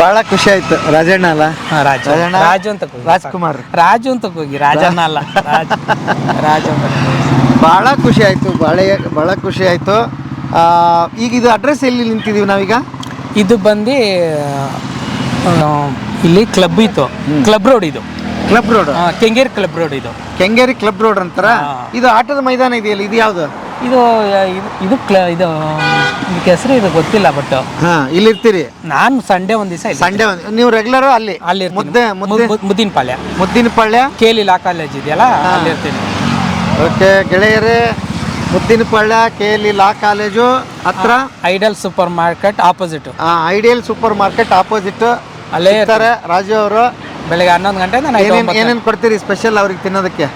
ಭಾಳ ಖುಷಿ ಆಯ್ತು. ರಾಜಣ್ಣ ಅಲ್ಲ? ರಾಜ ರಾಜು. ರಾಜಣ್ಣ? ರಾಜು ಅಂತ ಕೂಗಿ ರಾಜ್ಕುಮಾರ್. ರಾಜು ಅಂತ ಹೋಗಿ ರಾಜಣ್ಣ ಅಲ್ಲ. ರಾಜ. ಬಹಳ ಅಂತ ಖುಷಿ ಆಯ್ತು ಬಹಳ ಬಹಳ ಖುಷಿ ಆಯಿತು. ಈಗ ಇದು ಅಡ್ರೆಸ್ ಎಲ್ಲಿ ನಿಂತಿದ್ದೀವಿ ನಾವೀಗ? ಇದು ಬಂದು ಆ, ಇಲ್ಲಿ ಕ್ಲಬ್ ಇತ್ತು. ಕ್ಲಬ್ ರೋಡ್ ಇದು. ಕ್ಲಬ್ ರೋಡ್ ಆ, ಕೆಂಗೇರಿ ಕ್ಲಬ್ ರೋಡ್ ಇದು. ಕೆಂಗೇರಿ ಕ್ಲಬ್ ರೋಡ್ ಅಂತಾರ? ಇದು ಆಟದ ಮೈದಾನ ಇದೆಯಲ್ಲ ಇದು ಯಾವುದು? ಇದು ಇದು- ಇದು ಕ್ಲ ಇದು ಇದಕ್ಕೆ ಹೆಸರು ಇದು ಗೊತ್ತಿಲ್ಲ ಬಟ್ ಹಾಂ ಇಲ್ಲಿರ್ತೀರಿ. ನಾನು ಸಂಡೇ ಒಂದು ದಿವಸ ಸಂಡೇ ನೀವು ರೆಗ್ಯುಲರ್ ಅಲ್ಲಿ? ಅಲ್ಲಿ ಮುದ್ದೆ ಮುದ್ದೆ? ಮುದ್ದಿನ ಪಾಳ್ಯ. ಮುದ್ದಿನ ಪಾಳ್ಯ? ಕೇಲಿ ಲಾ ಕಾಲೇಜ್ ಇದೆಯಲ್ಲ ಅಲ್ಲಿ ಇರ್ತೀನಿ ಓಕೆ ಗೆಳೆಯರೇ Muddina Palya K L law college ಹತ್ರ? Ideal super market opposite ideal super market opposite ಅಲ್ಲೇ ಇರ್ತಾರೆ ರಾಜು ಅವರು. ಬೆಳಗ್ಗೆ ಹನ್ನೊಂದು ಗಂಟೆ ಏನೇನು ಏನೇನು ಕೊಡ್ತೀರಿ ಸ್ಪೆಷಲ್ ಅವ್ರಿಗೆ ತಿನ್ನೋದಕ್ಕೆ?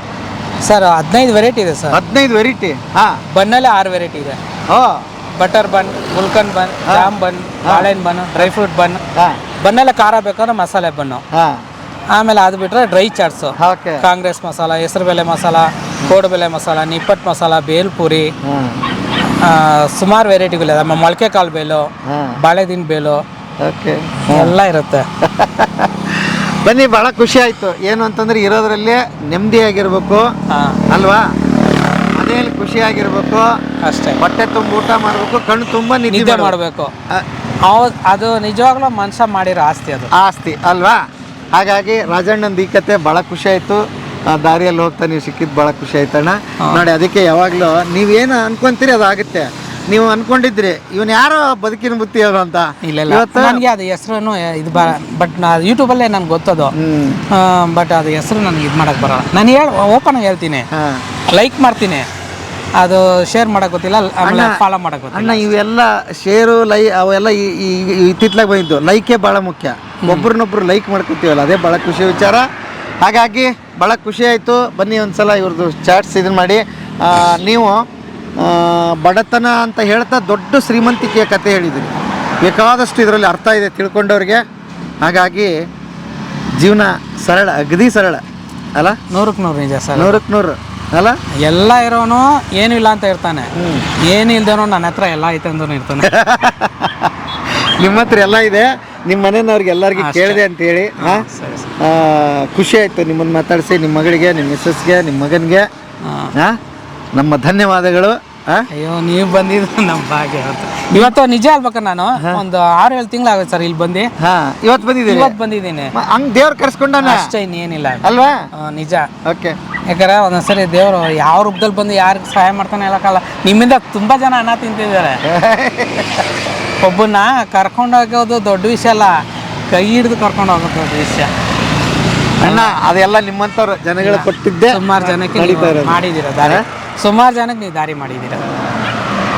ಸರ್ ಹದಿನೈದು ವೆರೈಟಿ ಇದೆ ಸರ್ ಹದಿನೈದು ವೆರೈಟಿ ಹಾಂ. ಬನ್ನಲ್ಲೇ ಆರು ವೆರೈಟಿ ಇದೆ. ಓ ಬಟರ್ ಬನ್ ಗುಲ್ಕನ್ ಬನ್ ಜಾಮ್ ಬನ್ ಬಾಳೆಹಣ್ಣು ಬನ್ ಡ್ರೈ ಫ್ರೂಟ್ ಬನ್ ಬನ್ನಲ್ಲೇ ಖಾರ ಬೇಕಂದ್ರೆ ಮಸಾಲೆ ಬನ್ನು ಆಮೇಲೆ ಅದು ಬಿಟ್ಟರೆ dry chats okay. Congress masala ಹೆಸರುಬೇಳೆ ಮಸಾಲ ಕೋಡುಬೆಲೆ ಮಸಾಲ ನಿಪ್ಪಟ್ಟು ಮಸಾಲ ಬೇಲ್ ಪೂರಿ ಸುಮಾರು ವೆರೈಟಿಗಳಿದೆ ಮೊಳಕೆ ಕಾಳು ಬೇಲು ಬಾಳೆದಿನ ಬೇಲು ಓಕೆ. ಎಲ್ಲ ಇರುತ್ತೆ. ಬನ್ನಿ ಬಹಳ ಖುಷಿ ಆಯ್ತು. ಏನು ಅಂತಂದ್ರೆ ಇರೋದ್ರಲ್ಲೇ ನೆಮ್ಮದಿಯಾಗಿರ್ಬೇಕು ಆಗಿರ್ಬೇಕು. ಅಲ್ವಾ? ಮನೆಯಲ್ಲಿ ಖುಷಿಯಾಗಿರ್ಬೇಕು ಅಷ್ಟೇ. ಹೊಟ್ಟೆ ತುಂಬ ಊಟ ಮಾಡಬೇಕು ಕಣ್ಣು ತುಂಬ ನಿದ್ದೆ ಮಾಡಬೇಕು. ಅದು ನಿಜವಾಗ್ಲೂ ಮನುಷ್ಯ ಮಾಡಿರೋ ಆಸ್ತಿ ಅದು. ಆಸ್ತಿ ಅಲ್ವಾ? ಹಾಗಾಗಿ ರಾಜಣ್ಣಂದು ಈ ಕತೆ ಭಾಳ ಖುಷಿ ಆಯಿತು. ದಾರಿಯಲ್ಲಿ ಹೋಗ್ತಾ ನೀವು ಸಿಕ್ಕಿದ್ದು ಭಾಳ ಖುಷಿ ಆಯ್ತಣ್ಣ. ನೋಡಿ ಅದಕ್ಕೆ ಯಾವಾಗಲೂ ನೀವೇನು ಅನ್ಕೊಂತೀರಿ ಅದಾಗುತ್ತೆ. ನೀವು ಅನ್ಕೊಂಡಿದ್ರಿ ಇವನ್ ಯಾರೋ ಬದುಕಿನ ಬುತ್ತಿ ಅವರು ಅಂತ? ಇಲ್ಲ ಇಲ್ಲ. ಇವತ್ತು ನನಗೆ ಅದು ಹೆಸರು ಇದು ಬ ಬಟ್ ನಾ ಯೂಟ್ಯೂಬಲ್ಲೇ ನನಗೆ ಗೊತ್ತದು. ಬಟ್ ಅದು ಹೆಸರು ನನಗೆ ಇದು ಮಾಡೋಕ್ಕೆ ಬರಲ್ಲ. ನಾನು ಹೇಳ ಓಪನ್ ಹೇಳ್ತೀನಿ. ಲೈಕ್ ಮಾಡ್ತೀನಿ. ಅದು ಶೇರ್ ಮಾಡಕ್ ಗೊತ್ತಿಲ್ಲ ಆಮೇಲೆ ಫಾಲೋ ಮಾಡಕ್ ಗೊತ್ತಿಲ್ಲ. ಅಣ್ಣ ಇವೆಲ್ಲ ಶೇರು ಲೈ ಅವೆಲ್ಲ ಇತ್ತಿತ್ಲಾಗ ಬಂದಿದ್ದು. ಲೈಕೇ ಭಾಳ ಮುಖ್ಯ. ಒಬ್ರನ್ನೊಬ್ರು ಲೈಕ್ ಮಾಡ್ಕೊತೀವಲ್ಲ ಅದೇ ಭಾಳ ಖುಷಿ ವಿಚಾರ. ಹಾಗಾಗಿ ಭಾಳ ಖುಷಿ ಆಯಿತು. ಬನ್ನಿ ಒಂದ್ಸಲ ಇವ್ರದ್ದು ಚಾಟ್ಸ್ ಇದನ್ನ ಮಾಡಿ. ನೀವು ಬಡತನ ಅಂತ ಹೇಳ್ತಾ ದೊಡ್ಡ ಶ್ರೀಮಂತಿಕೆಯ ಕತೆ ಹೇಳಿದ್ದೀನಿ. ಬೇಕಾದಷ್ಟು ಇದರಲ್ಲಿ ಅರ್ಥ ಇದೆ ತಿಳ್ಕೊಂಡವ್ರಿಗೆ. ಹಾಗಾಗಿ ಜೀವನ ಸರಳ ಅಗದಿ ಸರಳ. ಅಲ್ಲ? ನೂರಕ್ಕೆ ನೂರು ನಿಜ ಸರ್. ನೂರಕ್ಕೆ ನೂರು. ಅಲ್ಲ? ಎಲ್ಲ ಇರೋನು ಏನು ಇಲ್ಲ ಅಂತ ಇರ್ತಾನೆ. ಏನು ಇಲ್ದೇನೋ ನನ್ನ ಹತ್ರ ಎಲ್ಲ ಐತೆ ಅಂದನು ಇರ್ತಾನೆ. ನಿಮ್ಮ ಹತ್ರ ಎಲ್ಲ ಇದೆ. ನಿಮ್ಮ ಮನೆಯವ್ರಿಗೆ ಎಲ್ಲರಿಗೂ ಕೇಳಿದೆ ಅಂತ ಹೇಳಿ ಹಾ? ಸರಿ ಸರಿ. ಆ, ಖುಷಿ ಆಯಿತು ನಿಮ್ಮನ್ನು ಮಾತಾಡಿಸಿ. ನಿಮ್ಮ ಮಗಳಿಗೆ ನಿಮ್ಮ ಮಿಸ್ಸಸ್ಗೆ ನಿಮ್ಮ ಮಗನಿಗೆ. ಹಾ? ನಮ್ಮ ಧನ್ಯವಾದಗಳು? ಅಯ್ಯೋ ನೀವು ಬಂದಿದ್ದು ನಮ್ಮ ಭಾಗ್ಯ ಅಂತ ಇವತ್ತು ನಿಜ ಅಲ್ಬೇಕ ನಾನು? ಒಂದು ಆರು ಏಳು ತಿಂಗಳಾಗುತ್ತೆ ಸರ್ ಇಲ್ಲಿ ಬಂದು. ಹಾ ಇವತ್ತು ಬಂದಿದ್ದೀನಿ ಇವತ್ತು ಬಂದಿದ್ದೀನಿ. ಹಂಗೆ ದೇವ್ರು ಕರ್ಸ್ಕೊಂಡಾನ? ಅಷ್ಟೇ ಇನ್ನೇನಿಲ್ಲ. ಅಲ್ವಾ? ಆ, ನಿಜ. ಓಕೆ. ಯಾಕಂದ್ರೆ ಒಂದೊಂದ್ಸರಿ ದೇವರು ಯಾವ ರೂಪದಲ್ಲಿ ಬಂದು ಯಾರಿಗೆ ಸಹಾಯ ಮಾಡ್ತಾನೆ ಹೇಳಕ್ಕಲ್ಲ ನಿಮ್ಮಿಂದ ತುಂಬಾ ಜನ ಅನ್ನ ತಿಂತಿದ್ದಾರೆ. ಒಬ್ಬನ್ನ ಕರ್ಕೊಂಡು ಹೋಗೋದು ದೊಡ್ಡ ವಿಷಯ ಅಲ್ಲ ಕೈ ಹಿಡಿದು ಕರ್ಕೊಂಡು ಹೋಗೋದು ದೊಡ್ಡ ವಿಷಯ. ಅಣ್ಣ ಅದೆಲ್ಲ ನಿಮ್ಮಂಥವ್ರು ಜನಗಳು ಕೊಟ್ಟಿದ್ದೆ. ಸುಮಾರು ಜನಕ್ಕೆ. ಮಾಡಿದ್ದೀರ ದಾರಿ? ಸುಮಾರು ಜನಕ್ಕೆ ನೀವು ದಾರಿ ಮಾಡಿದ್ದೀರ?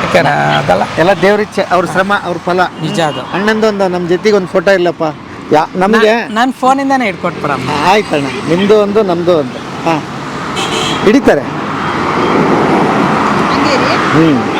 ಯಾಕಂದ್ರೆ ಅದಲ್ಲ? ಎಲ್ಲ ದೇವ್ರಿಚ್ಛೆ ಅವ್ರ ಶ್ರಮ ಅವ್ರ ಫಲ. ನಿಜ ಅದು. ಅಣ್ಣಂದು ಒಂದು ನಮ್ಮ ಜೊತೆಗೆ ಒಂದು ಫೋಟೋ ಇಲ್ಲಪ್ಪ. ಯಾ ನಮಗೆ? ನನ್ನ ಫೋನಿಂದಾನೇ ಇಟ್ಕೊಟ್ಬಿಡಮ್ಮ ಆಯ್ತಣ್ಣ ನಿಮ್ಮದು ಒಂದು ನಮ್ಮದು ಒಂದು. ಹಾಂ. ಹಿಡಿತಾರೆ. ಹ್ಞೂ